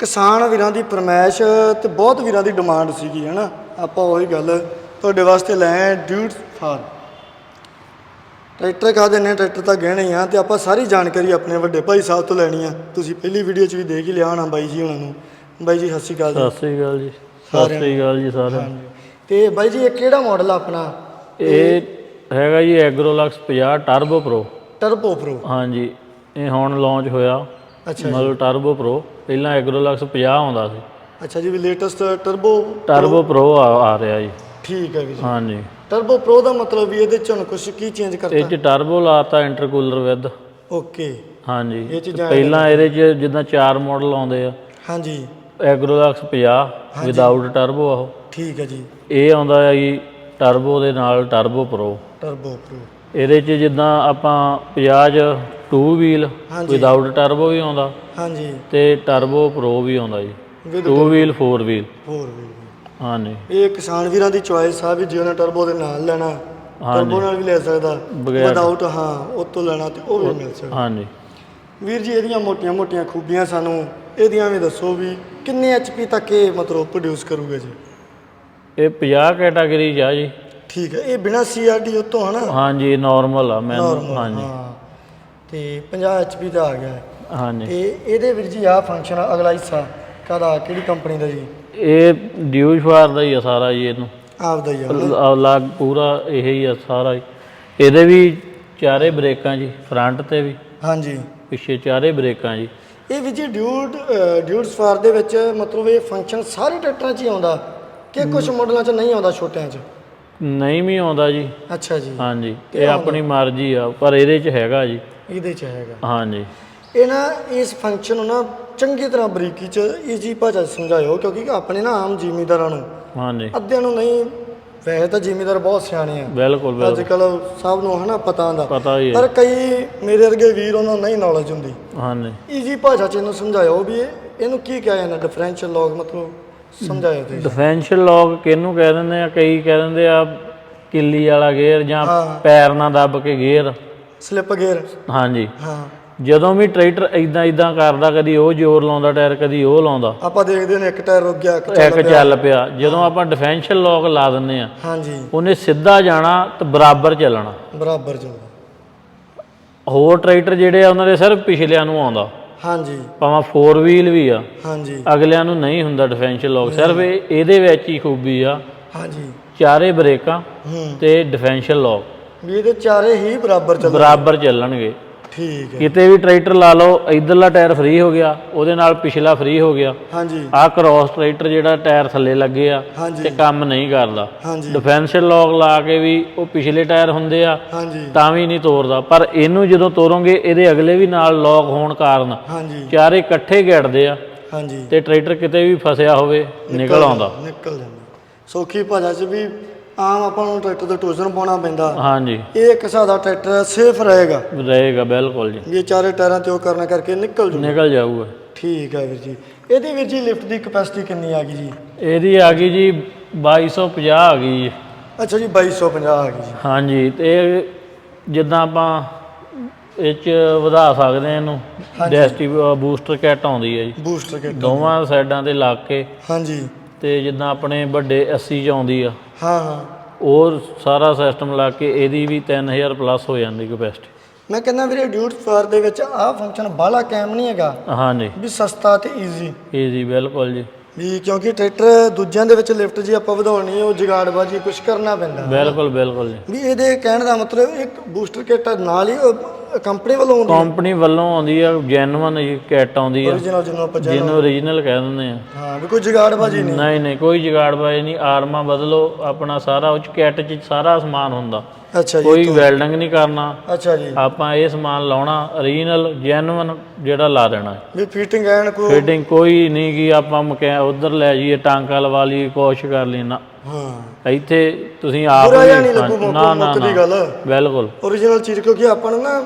ਕਿਸਾਨ ਵੀਰਾਂ ਦੀ ਫਰਮਾਇਸ਼ ਤੇ ਬਹੁਤ ਵੀਰਾਂ ਦੀ ਡਿਮਾਂਡ ਸੀਗੀ ਹਨਾ? ਆਪਾਂ ਉਹੀ ਗੱਲ ਤੁਹਾਡੇ ਵਾਸਤੇ ਲੈ ਆਏ ਡਿਊਟ ਫਾਰ। ਟਰੈਕਟਰ ਕਾ ਦਿੰਨੇ ਟਰੈਕਟਰ ਤਾਂ ਗਹਿਣੇ ਆ ਤੇ ਆਪਾਂ ਸਾਰੀ ਜਾਣਕਾਰੀ ਆਪਣੇ ਵੱਡੇ ਭਾਈ ਸਾਹਿਬ ਤੋਂ ਲੈਣੀ ਆ। ਤੁਸੀਂ ਪਹਿਲੀ ਵੀਡੀਓ 'ਚ ਵੀ ਦੇਖ ਹੀ ਲਿਆ ਹੋਣਾ ਬਾਈ ਜੀ ਉਹਨਾਂ ਨੂੰ। ਬਾਈ ਜੀ ਸਤਿ ਸ਼੍ਰੀ ਅਕਾਲ ਜੀ। ਸਤਿ ਸ੍ਰੀ ਅਕਾਲ ਜੀ। ਸਤਿ ਸ੍ਰੀ ਅਕਾਲ ਜੀ ਸਾਰਿਆਂ ਨੂੰ। ਤੇ ਬਾਈ ਜੀ ਇਹ ਕਿਹੜਾ ਮਾਡਲ ਆ ਆਪਣਾ? ਇਹ ਹੈਗਾ ਜੀ Agrolux 50 turbo pro turbo pro ਹਾਂਜੀ। ਇਹ ਹੁਣ ਲਾਂਚ ਹੋਇਆ। ਅੱਛਾ ਮਤਲਬ ਟਰਬੋ ਪ੍ਰੋ ਪਹਿਲਾਂ ਐਗਰੋਲਕਸ 50 ਆਉਂਦਾ ਸੀ। ਅੱਛਾ ਜੀ ਵੀ ਲੇਟੈਸਟ ਟਰਬੋ ਟਰਬੋ ਪ੍ਰੋ ਆ ਰਿਹਾ ਜੀ। ਠੀਕ ਹੈ ਵੀਰ ਜੀ। ਹਾਂਜੀ। ਟਰਬੋ ਪ੍ਰੋ ਦਾ ਮਤਲਬ ਵੀ ਇਹਦੇ ਚ ਹੁਣ ਕੁਝ ਕੀ ਚੇਂਜ ਇਹ ਕਰਤਾ ਚ ਟਰਬੋ ਲਾਤਾ ਇੰਟਰਕੂਲਰ ਵਿਦ ਓਕੇ ਹਾਂਜੀ। ਇਹ ਚੀਜ਼ਾਂ ਪਹਿਲਾਂ ਇਹਦੇ ਚ ਜਿੱਦਾਂ ਚਾਰ ਮਾਡਲ ਆਉਂਦੇ ਆ। ਹਾਂਜੀ। ਐਗਰੋਲਕਸ 50 ਵਿਦਆਊਟ ਟਰਬੋ ਆ ਉਹ। ਠੀਕ ਹੈ ਜੀ। ਇਹ ਆਉਂਦਾ ਹੈ ਜੀ ਟਰਬੋ ਦੇ ਨਾਲ ਟਰਬੋ ਪ੍ਰੋ ਟਰਬੋ ਪ੍ਰੋ ਇਹਦੇ 'ਚ ਜਿੱਦਾਂ ਆਪਾਂ 50 ਚ 2 ਵੀਲ ਹਾਂਜੀ। ਵਿਦਆਊਟ ਟਰਬੋ ਵੀ ਆਉਂਦਾ ਹਾਂਜੀ। ਤੇ ਟਰਬੋ ਪ੍ਰੋ ਵੀ ਆਉਂਦਾ ਜੀ। With 2 ਵੀਲ 4 ਵੀਲ ਹੋਰ ਵੀ ਹਾਂਜੀ ਇਹ ਕਿਸਾਨ ਵੀਰਾਂ ਦੀ ਚੁਆਇਸ ਆ ਵੀ ਜੇ ਉਹਨਾਂ ਟਰਬੋ ਦੇ ਨਾਲ ਲੈਣਾ ਟਰਬੋ ਨਾਲ ਵੀ ਲੈ ਸਕਦਾ। ਬਗੈਰ- ਵਿਦਆਊਟ ਹਾਂ ਉਹ ਤੋਂ ਲੈਣਾ ਤੇ ਉਹ ਵੀ ਮਿਲ ਸਕਦਾ। ਹਾਂਜੀ ਵੀਰ ਜੀ ਇਹਦੀਆਂ ਮੋਟੀਆਂ-ਮੋਟੀਆਂ ਖੂਬੀਆਂ ਸਾਨੂੰ ਇਹਦੀਆਂ ਵੀ ਦੱਸੋ ਵੀ ਕਿੰਨੇ ਐਚਪੀ ਤੱਕ ਇਹ ਮਤਲਬ ਪ੍ਰੋਡਿਊਸ ਕਰੂਗਾ ਜੀ? ਇਹ 50 ਕੈਟਾਗਰੀ 'ਚ ਆ ਜੀ। ਠੀਕ ਹੈ ਇਹ ਬਿਨਾ ਸੀਆਰਡੀ ਉਤੋਂ ਹਨਾ? ਹਾਂਜੀ ਨਾਰਮਲ ਆ ਮੈਨੂੰ Normal, ਹਾਂਜੀ ਤੇ 50 ਐਚਪੀ ਦਾ ਆ ਗਿਆ। ਹੈ। ਹਾਂਜੀ। ਤੇ ਇਹਦੇ ਵੀਰ ਜੀ ਆ ਫੰਕਸ਼ਨ ਅਗਲਾ ਹਿੱਸਾ। ਕਾਹਦਾ? ਕਿਹੜੀ ਕੰਪਨੀ ਦਾ ਜੀ? ਇਹ ਡਿਊਸ਼ ਵਾਰ ਦਾ ਹੀ ਆ ਸਾਰਾ ਜੀ ਇਹਨੂੰ। ਆਪਦਾ ਹੀ ਆ ਅਲੱਗ ਪੂਰਾ ਇਹ ਹੀ ਆ ਸਾਰਾ ਹੀ ਇਹਦੇ ਵੀ ਚਾਰੇ ਬ੍ਰੇਕਾਂ ਜੀ ਫਰੰਟ ਤੇ ਵੀ। ਹਾਂਜੀ। ਪਿੱਛੇ ਚਾਰੇ ਬ੍ਰੇਕਾਂ ਜੀ। ਇਹ ਵੀ ਜੀ ਡਿਊਡ ਅ, ਡਿਊਡ ਸਫਾਰ ਦੇ ਵਿੱਚ ਮਤਲਬ ਇਹ ਫੰਕਸ਼ਨ ਸਾਰੇ ਟਰੈਕਟਰਾਂ 'ਚ ਹੀ ਆਉਂਦਾ ਕਿ ਕੁਝ ਮਾਡਲਾਂ 'ਚ ਨਹੀਂ ਆਉਂਦਾ ਛੋਟਿਆਂ 'ਚ? ਨਹੀਂ ਵੀ ਆਉਂਦਾ ਜੀ। ਅੱਛਾ ਜੀ। ਹਾਂਜੀ। ਇਹ ਆਪਣੀ ਮਰਜ਼ੀ ਆ ਪਰ ਇਹਦੇ 'ਚ ਹੈਗਾ ਜੀ। ਇਹਦੇ 'ਚ ਹੈਗਾ। ਹਾਂਜੀ। ਇਹ ਨਾ ਇਸ ਫੰਕਸ਼ਨ ਨੂੰ ਨਾ ਚੰਗੀ ਤਰ੍ਹਾਂ ਬਰੀਕੀ 'ਚ ਈਜੀ ਭਾਸ਼ਾ 'ਚ ਸਮਝਾਇਓ ਕਿਉਂਕਿ ਆਪਣੇ ਨਾ ਆਮ ਜ਼ਿਮੀਂਦਾਰਾਂ ਨੂੰ ਹਾਂਜੀ। ਅੱਧਿਆਂ ਨੂੰ ਨਹੀਂ ਵੈਸੇ ਤਾਂ ਜ਼ਿਮੀਂਦਾਰ ਬਹੁਤ ਸਿਆਣੇ ਆ। ਬਿਲਕੁਲ ਬਿਲਕੁਲ। ਅੱਜ ਕੱਲ ਸਭ ਨੂੰ ਹਨਾ ਪਤਾ ਹੁੰਦਾ। ਪਤਾ ਹੀ ਹੈ। ਪਰ ਕਈ ਮੇਰੇ ਵਰਗੇ ਵੀਰ ਉਹਨਾਂ ਨੂੰ ਨਹੀਂ ਨੌਲੇਜ ਹੁੰਦੀ। ਹਾਂਜੀ। ਈਜੀ ਭਾਸ਼ਾ 'ਚ ਇਹਨੂੰ ਸਮਝਾਇਓ ਵੀ ਇਹ- ਇਹਨੂੰ ਕੀ ਕਿਹਾ ਜਾਂਦਾ ਡਿਫਰੈਂਸ਼ੀਅਲ ਲੌਗ ਮਤਲਬ ਸਮਝਾਇਓ ਤੁਸੀਂ। ਡਿਫਰੈਂਸ਼ੀਅਲ ਲੌਕ ਕਿਹਨੂੰ ਕਹਿ ਦਿੰਦੇ ਆ? ਕਈ ਕਹਿ ਦਿੰਦੇ ਆ ਕਿੱਲੀ ਵਾਲਾ ਗੇਅਰ ਜਾਂ ਹਾਂ। ਪੈਰ ਨਾਲ ਦੱਬ ਕੇ ਗੇਅਰ। Slip gear. ਹਾਂਜੀ। ਹਾਂ। ਜਦੋਂ ਵੀ ਟਰੈਕਟਰ ਇਦਾਂ ਇਦਾਂ ਕਰਦਾ ਕਦੀ ਉਹ ਜ਼ੋਰ ਲਾਉਂਦਾ ਟਾਇਰ ਕਦੀ ਉਹ ਲਾਉਂਦਾ। ਆਪਾਂ ਦੇਖਦੇ ਨੇ ਇੱਕ ਟਾਇਰ ਰੁਕ ਗਿਆ ਇੱਕ ਚੱਲ ਪਿਆ। ਜਦੋਂ ਆਪਾਂ ਡਿਫਰੈਂਸ਼ੀਅਲ ਲੌਕ ਲਾ ਦਿੰਨੇ ਆ ਹਾਂਜੀ। ਉਹਨੇ ਸਿੱਧਾ ਜਾਣਾ ਤੇ ਬਰਾਬਰ ਚੱਲਣਾ। ਬਰਾਬਰ ਚੱਲਦਾ ਹੋਰ ਟਰੈਕਟਰ ਜਿਹੜੇ ਆ ਉਹਨਾਂ ਦੇ ਸਿਰਫ ਪਿਛਲਿਆਂ ਨੂੰ ਆਉਂਦਾ। ਹਾਂਜੀ। ਭਾਵੇਂ 4 ਵੀਲ ਵੀ ਆ। ਹਾਂਜੀ। ਅਗਲਿਆਂ ਨੂੰ ਨਹੀਂ ਹੁੰਦਾ ਡਿਫਰੈਂਸ਼ੀਅਲ ਲੌਕ ਸਿਰਫ ਇਹ- ਇਹਦੇ ਵਿੱਚ ਹੀ ਖੂਬੀ ਆ। ਹਾਂਜੀ। ਚਾਰੇ ਬ੍ਰੇਕਾਂ ਤੇ ਡਿਫਰੈਂਸ਼ੀਅਲ ਲੌਕ ਵੀ ਇਹਦੇ ਚਾਰੇ ਹੀ ਬਰਾਬਰ ਚੱਲ ਬਰਾਬਰ ਚੱਲਣਗੇ। ਠੀਕ ਹੈ। ਕਿਤੇ ਵੀ ਟਰੈਕਟਰ ਲਾ ਲਓ ਇਧਰਲਾ ਟਾਇਰ ਫ੍ਰੀ ਹੋ ਗਿਆ ਉਹਦੇ ਨਾਲ ਪਿਛਲਾ ਫ੍ਰੀ ਹੋ ਗਿਆ। ਹਾਂਜੀ। ਆਹ ਕ੍ਰਾਸ ਟਰੈਕਟਰ ਜਿਹੜਾ ਟਾਇਰ ਥੱਲੇ ਲੱਗੇ ਆ ਤੇ ਕੰਮ ਨਹੀਂ ਕਰਦਾ। ਡਿਫੈਂਸ਼ੀਅਲ ਲੌਕ ਲਾ ਕੇ ਵੀ ਉਹ ਪਿਛਲੇ ਟਾਇਰ ਹੁੰਦੇ ਆ ਤਾਂ ਵੀ ਨਹੀਂ ਤੋਰਦਾ। ਪਰ ਇਹਨੂੰ ਜਦੋਂ ਤੋਰੋਗੇ ਇਹਦੇ ਅਗਲੇ ਵੀ ਨਾਲ ਲੌਕ ਹੋਣ ਕਾਰਨ ਚਾਰੇ ਇਕੱਠੇ ਗਿੜਦੇ ਆ ਹਾਂਜੀ। ਤੇ ਟਰੈਕਟਰ ਕਿਤੇ ਵੀ ਫਸਿਆ ਹੋਵੇ ਨਿਕਲ ਆਉਂਦਾ। ਨਿਕਲ ਜਾਂਦਾ। ਸੌਖੀ ਭਾਸ਼ਾ 'ਚ ਵੀ ਆਮ ਆਪਾਂ ਨੂੰ ਟਰੈਕਟਰ ਤੇ ਟੋਜ਼ਨ ਪਾਉਣਾ ਪੈਂਦਾ। ਹਾਂਜੀ। ਇਹ ਇੱਕ ਹਿਸਾਬ ਦਾ ਟਰੈਕਟਰ ਸੇਫ ਰਹੇਗਾ। ਰਹੇਗਾ ਬਿਲਕੁਲ ਜੀ। ਇਹ ਚਾਰੇ ਟਾਇਰਾਂ ਤੇ ਉਹ ਕਰਨਾ ਕਰਕੇ ਨਿਕਲ ਜੂ। ਨਿਕਲ ਜਾਊਗਾ। ਠੀਕ ਹੈ ਵੀਰ ਜੀ। ਇਹਦੀ ਵੀਰ ਜੀ ਲਿਫਟ ਦੀ ਕਪੈਸਿਟੀ ਕਿੰਨੀ ਆ ਗਈ ਜੀ? ਇਹਦੀ ਆ ਗਈ ਜੀ 2250 ਆ ਗਈ ਜੀ। ਅੱਛਾ ਜੀ 2250 ਆ ਗਈ ਜੀ। ਹਾਂਜੀ ਤੇ ਜਿੱਦਾਂ ਆਪਾਂ ਇਹ ਚ ਵਧਾ ਸਕਦੇ ਇਹਨੂੰ ਡੈਸਟੀ ਬੂਸਟਰ ਕਿੱਟ ਆਉਂਦੀ ਹੈ ਜੀ। ਬੂਸਟਰ ਕਿਟ ਦੋਵਾਂ ਸਾਈਡਾਂ ਤੇ ਲਾ ਕੇ ਹਾਂਜੀ। ਤੇ ਜਿੱਦਾਂ ਆਪਣੇ ਵੱਡੇ 80 ਚ ਆਉਂਦੀ ਆ ਹਾਂ ਹਾਂ। ਉਹ ਸਾਰਾ ਸਿਸਟਮ ਲਾ ਕੇ ਇਹਦੀ ਵੀ 3000 ਪਲੱਸ ਹੋ ਜਾਂਦੀ ਕਪੈਸਿਟੀ ਮੈਂ ਕਹਿੰਦਾ ਵੀਰੇ ਡਿਊਟ ਫਾਰ ਦੇ ਵਿੱਚ ਆਹ ਫੰਕਸ਼ਨ ਬਾਹਲਾ ਕੈਮ ਨਹੀਂ ਹੈਗਾ। ਹਾਂਜੀ। ਵੀ ਸਸਤਾ ਤੇ ਈਜ਼ੀ ਇਹ ਜੀ ਬਿਲਕੁਲ ਜੀ। ਵੀ ਕਿਉਂਕਿ ਟਰੈਕਟਰ ਦੂਜਿਆਂ ਦੇ ਵਿੱਚ ਲਿਫਟ ਜੀ ਆਪਾਂ ਵਧਾਉਣੀ ਹੈ ਉਹ ਜਗਾੜਬਾਜੀ ਕੁਝ ਕਰਨਾ ਪੈਂਦਾ। ਬਿਲਕੁਲ ਬਿਲਕੁਲ ਜੀ। ਵੀ ਇਹਦੇ ਕਹਿਣ ਦਾ ਮਤਲਬ ਇੱਕ ਬੂਸਟਰ ਕਿਟ ਨਾਲ ਹੀ ਕੰਪਨੀ ਵੱਲੋਂ ਆਉਂਦੀ ਕੰਪਨੀ ਵੱਲੋਂ ਆਉਂਦੀ ਆ ਜੈਨੂਅਨ ਜੀ ਕਿੱਟ ਆਉਂਦੀ ਆ। Origignal ਜਿਹਨੂੰ ਆਪਾਂ ਜਾਣਦੇ ਜਿਹਨੂੰ origignal ਕਹਿ ਦਿੰਦੇ ਆ। ਹਾਂ ਵੀ ਕੋਈ ਜਗਾੜਬਾਜੀ ਨਹੀਂ। ਨਹੀਂ ਨਹੀਂ ਕੋਈ ਜੁਗਾੜ ਬਾਈ ਨਹੀਂ। ਆਰਮਾ ਬਦਲੋ ਆਪਣਾ ਸਾਰਾ ਉਹ ਚ ਕਿੱਟ ਚ ਸਾਰਾ ਸਮਾਨ ਹੁੰਦਾ। ਅੱਛਾ ਜੀ ਕੋਈ ਵੈਲਡਿੰਗ ਨਹੀਂ ਕਰਨਾ। ਅੱਛਾ ਜੀ। ਆਪਾਂ ਇਹ ਸਮਾਨ ਲਾਉਣਾ origignal ਜੈਨੂਅਨ ਜਿਹੜਾ ਲਾ ਦੇਣਾ। ਵੀ ਫਿਟਿੰਗ ਐਨ ਕੋ ਫਿਟਿੰਗ ਕੋਈ ਨਹੀਂ ਕਿ ਆਪਾਂ ਮਕੈ ਉਧਰ ਲੈ ਜਾਈਏ ਟਾਂਕਾ ਲਵਾ ਲਈ ਕੋਸ਼ ਕਰ ਲਈ ਨਾ। ਹਾਂ। ਇੱਥੇ ਤੁਸੀਂ ਆਪ ਨਾ ਨਾ ਬਿਲਕੁਲ। Origignal ਚੀਜ਼ ਕਿਉਂਕਿ ਆਪਾਂ ਨੂੰ ਨਾ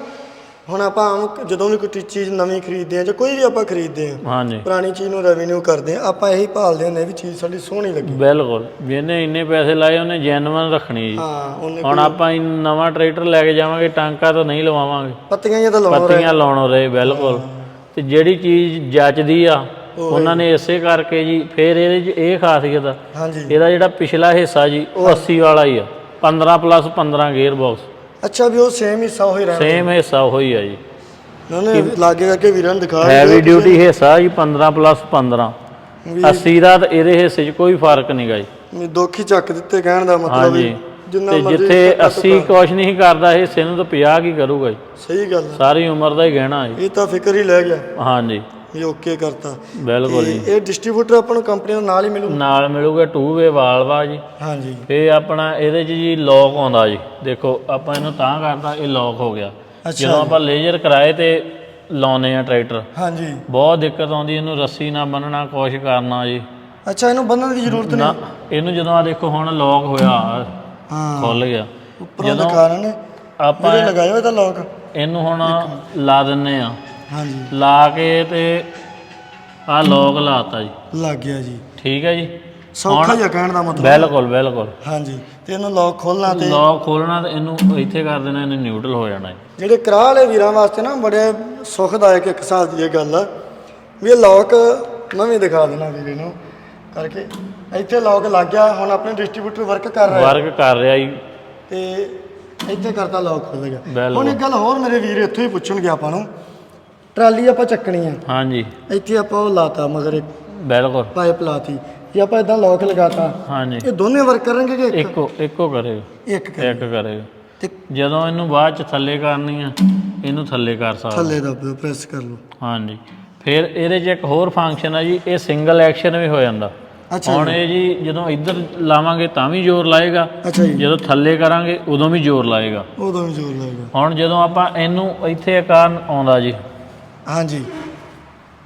ਹੁਣ ਆਪਾਂ ਆਮ ਜਦੋਂ ਵੀ ਕੋਈ ਚੀਜ਼ ਨਵੀਂ ਖਰੀਦਦੇ ਆ ਜਾਂ ਕੋਈ ਵੀ ਆਪਾਂ ਖਰੀਦਦੇ ਆ ਹਾਂਜੀ। ਪੁਰਾਣੀ ਚੀਜ਼ ਨੂੰ ਰੈਵਨਿਊ ਕਰਦੇ ਆ ਆਪਾਂ ਇਹੀ ਭਾਲਦੇ ਹੁੰਦੇ ਵੀ ਚੀਜ਼ ਸਾਡੀ ਸੋਹਣੀ ਲੱਗੇ। ਬਿਲਕੁਲ ਜਿਹਨੇ ਇੰਨੇ ਪੈਸੇ ਲਾਏ ਉਹਨੇ ਜੈਨੂਅਨ ਰੱਖਣੀ ਜੀ। ਹਾਂ ਉਹਨੇ ਹੁਣ ਆਪਾਂ ਇਹ ਨਵਾਂ ਟਰੈਕਟਰ ਲੈ ਕੇ ਜਾਵਾਂਗੇ ਟਾਂਕਾ ਤਾਂ ਨਹੀਂ ਲਵਾਵਾਂਗੇ। ਪੱਤੀਆਂ ਜਾਂ ਤਾਂ ਲਾਉਣਾ ਪੱਤੀਆਂ ਲਾਉਣੋਂ ਰਹੇ ਬਿਲਕੁਲ। ਤੇ ਜਿਹੜੀ ਚੀਜ਼ ਜੱਚਦੀ ਆ ਉਹਨਾਂ ਨੇ ਇਸੇ ਕਰਕੇ ਜੀ ਫਿਰ ਇਹਦੇ 'ਚ ਇਹ ਖਾਸੀਅਤ ਆ। ਹਾਂਜੀ। ਇਹਦਾ ਜਿਹੜਾ ਪਿਛਲਾ ਹਿੱਸਾ ਜੀ ਉਹ 80 ਵਾਲਾ ਹੀ ਆ। 15 ਪਲੱਸ 15 ਗੇਅਰ ਬਾਕਸ ਅੱਛਾ ਵੀ ਉਹ ਸੇਮ ਹਿੱਸਾ ਹੋਈ ਰਹਿਣਾ ਸੇਮ ਹਿੱਸਾ ਉਹੀ ਆ ਜੀ। ਉਹਨੇ ਲਾਗੇ ਕਰਕੇ ਵੀਰਾਂ ਨੂੰ ਦਿਖਾ ਹੈਵੀ ਡਿਊਟੀ ਹਿੱਸਾ ਜੀ 15 ਪਲੱਸ 15 ਵੀ 80 ਦਾ ਇਹਦੇ ਹਿੱਸੇ 'ਚ ਕੋਈ ਫ਼ਰਕ ਨਹੀਂਗਾ ਜੀ। ਵੀ ਦੁੱਖ ਹੀ ਚੱਕ ਦਿੱਤੇ ਕਹਿਣ ਦਾ ਮਤਲਬ ਵੀ ਜਿੰਨਾ ਮਰਜ਼ੀ ਜਿੱਥੇ ਧੱਕਾ 80 ਕੁਛ ਨਹੀਂ ਕਰਦਾ ਹਿੱਸੇ ਨੂੰ ਤਾਂ 50 ਕੀ ਕਰੂਗਾ ਜੀ। ਸਹੀ ਗੱਲ ਹੈ ਸਾਰੀ ਉਮਰ ਦਾ ਹੀ ਗਹਿਣਾ ਜੀ। ਇਹ ਤਾਂ ਫਿਕਰ ਹੀ ਲੈ ਗਿਆ। ਹਾਂਜੀ। ਓਕੇ ਕਰਤਾ। ਬਿਲਕੁਲ ਜੀ। ਤੇ ਇਹ ਡਿਸਟ੍ਰੀਬਿਊਟਰ ਆਪਾਂ ਨੂੰ ਕੰਪਨੀ ਦੇ ਨਾਲ ਹੀ ਮਿਲੂ? ਨਾਲ ਮਿਲੂਗਾ 2 ਵੇ ਵਾਲਵਾ ਜੀ। ਹਾਂਜੀ। ਇਹ ਆਪਣਾ ਇਹਦੇ 'ਚ ਜੀ ਲੌਕ ਆਉਂਦਾ ਜੀ। ਦੇਖੋ ਆਪਾਂ ਇਹਨੂੰ ਤਾਂ ਕਰਦਾ ਇਹ ਲੌਕ ਹੋ ਗਿਆ। ਜਦੋਂ ਆਪਾਂ ਲੇਜ਼ਰ ਕਰਾਏ ਤੇ ਲਾਉਨੇ ਆ ਟਰੈਕਟਰ ਹਾਂਜੀ। ਬਹੁਤ ਦਿੱਕਤ ਆਉਂਦੀ ਇਹਨੂੰ ਰੱਸੀ ਨਾਲ ਬੰਨਣਾ ਕੁਛ ਕਰਨਾ ਜੀ। ਅੱਛਾ ਇਹਨੂੰ ਬੰਨਣ ਦੀ ਜ਼ਰੂਰਤ ਨਾ ਨਹੀਂ? ਇਹਨੂੰ ਜਦੋਂ ਆ ਦੇਖੋ ਹੁਣ ਲੌਕ ਹੋਇਆ ਹਾਂ। ਖੁੱਲ ਗਿਆ। ਉੱਪਰੋਂ ਦਿਖਾ ਰਹੇ ਨੇ। ਆਪਾਂ ਲਗਾਏ ਹੋਏ ਤਾਂ ਲੋਕ ਇਹਨੂੰ ਹੁਣ ਲਾ ਦਿੰਨੇ ਆ ਹਾਂਜੀ। ਲਾ ਕੇ ਤੇ ਆ ਲੌਕ ਲਾਤਾ ਜੀ। ਲੱਗ ਗਿਆ ਜੀ। ਠੀਕ ਹੈ ਜੀ? ਸੌਖਾ ਜਿਹਾ ਕਹਿਣ ਦਾ ਮਤਲਬ। ਬਿਲਕੁਲ ਬਿਲਕੁਲ। ਹਾਂਜੀ। ਤੇ ਇਹਨੂੰ ਲੋਕ ਖੋਲਣਾ ਤੇ ਲੌਕ ਖੋਲਣਾ ਤੇ ਇਹਨੂੰ ਇੱਥੇ ਕਰ ਦੇਣਾ ਇਹਨੂੰ ਨਿਊਟਰਲ ਹੋ ਜਾਣਾ ਜਿਹੜੇ ਕਰਾਹ ਵਾਲੇ ਵੀਰਾਂ ਵਾਸਤੇ ਨਾ ਬੜੇ ਸੁਖਦਾਇਕ ਇੱਕ ਹਿਸਾਬ ਦੀ ਇਹ ਗੱਲ ਆ। ਵੀ ਇਹ ਲੋਕ ਮੈਂ ਵੀ ਦਿਖਾ ਦੇਣਾ ਵੀਰੇ ਨੂੰ ਕਰਕੇ। ਇੱਥੇ ਲੋਕ ਲੱਗ ਗਿਆ ਹੁਣ ਆਪਣੇ ਡਿਸਟ੍ਰੀਬਿਊਟਰ ਵਰਕ ਕਰ ਰਿਹਾ। ਵਰਕ ਕਰ ਰਿਹਾ ਜੀ। ਤੇ ਇੱਥੇ ਕਰਤਾ ਲੋਕ ਖੁੱਲ ਗਿਆ। ਹੁਣ ਇੱਕ ਗੱਲ ਹੋਰ ਮੇਰੇ ਵੀਰ ਇੱਥੋਂ ਹੀ ਪੁੱਛਣਗੇ ਆਪਾਂ ਨੂੰ। ਟਰਾਲੀ ਆਪਾਂ ਚੱਕਣੀ ਆ। ਹਾਂਜੀ। ਇੱਥੇ ਆਪਾਂ ਉਹ ਲਾਤਾ ਮਗਰ ਇੱਕ ਬਿਲਕੁਲ। ਪਾਈਪ ਲਾਤੀ। ਜੇ ਆਪਾਂ ਇਦਾਂ ਲੋਕ ਲਗਾਤਾ ਹਾਂਜੀ। ਇਹ ਦੋਨੇ ਵਰਕ ਕਰਨਗੇ ਕਿ ਇੱਕ? ਇੱਕੋ ਇੱਕੋ ਕਰੇਗਾ। ਇੱਕ ਇੱਕ ਕਰੇਗਾ। ਤੇ ਜਦੋਂ ਇਹਨੂੰ ਬਾਅਦ ਚ ਥੱਲੇ ਕਰਨੀ ਆ ਇਹਨੂੰ ਥੱਲੇ ਕਰ ਸਕਦਾ। ਥੱਲੇ ਦੱਬ ਪ੍ਰੈਸ ਕਰ ਲਓ। ਹਾਂਜੀ। ਫਿਰ ਇਹਦੇ 'ਚ ਇੱਕ ਹੋਰ ਫੰਕਸ਼ਨ ਆ ਜੀ ਇਹ ਸਿੰਗਲ ਐਕਸ਼ਨ ਵੀ ਹੋ ਜਾਂਦਾ। ਹੁਣ ਇਹ ਜੀ ਜਦੋਂ ਇੱਧਰ ਲਾਵਾਂਗੇ ਤਾਂ ਵੀ ਜ਼ੋਰ ਲਾਏਗਾ। ਜਦੋਂ ਥੱਲੇ ਕਰਾਂਗੇ ਉਦੋਂ ਵੀ ਜ਼ੋਰ ਲਾਏਗਾ। ਉਦੋਂ ਵੀ ਜ਼ੋਰ ਲੱਗੇਗਾ ਹੁਣ ਜਦੋਂ ਆਪਾਂ ਇਹਨੂੰ ਇੱਥੇ ਕਾਰਨ ਆਉਂਦਾ ਜੀ ਹਾਂਜੀ।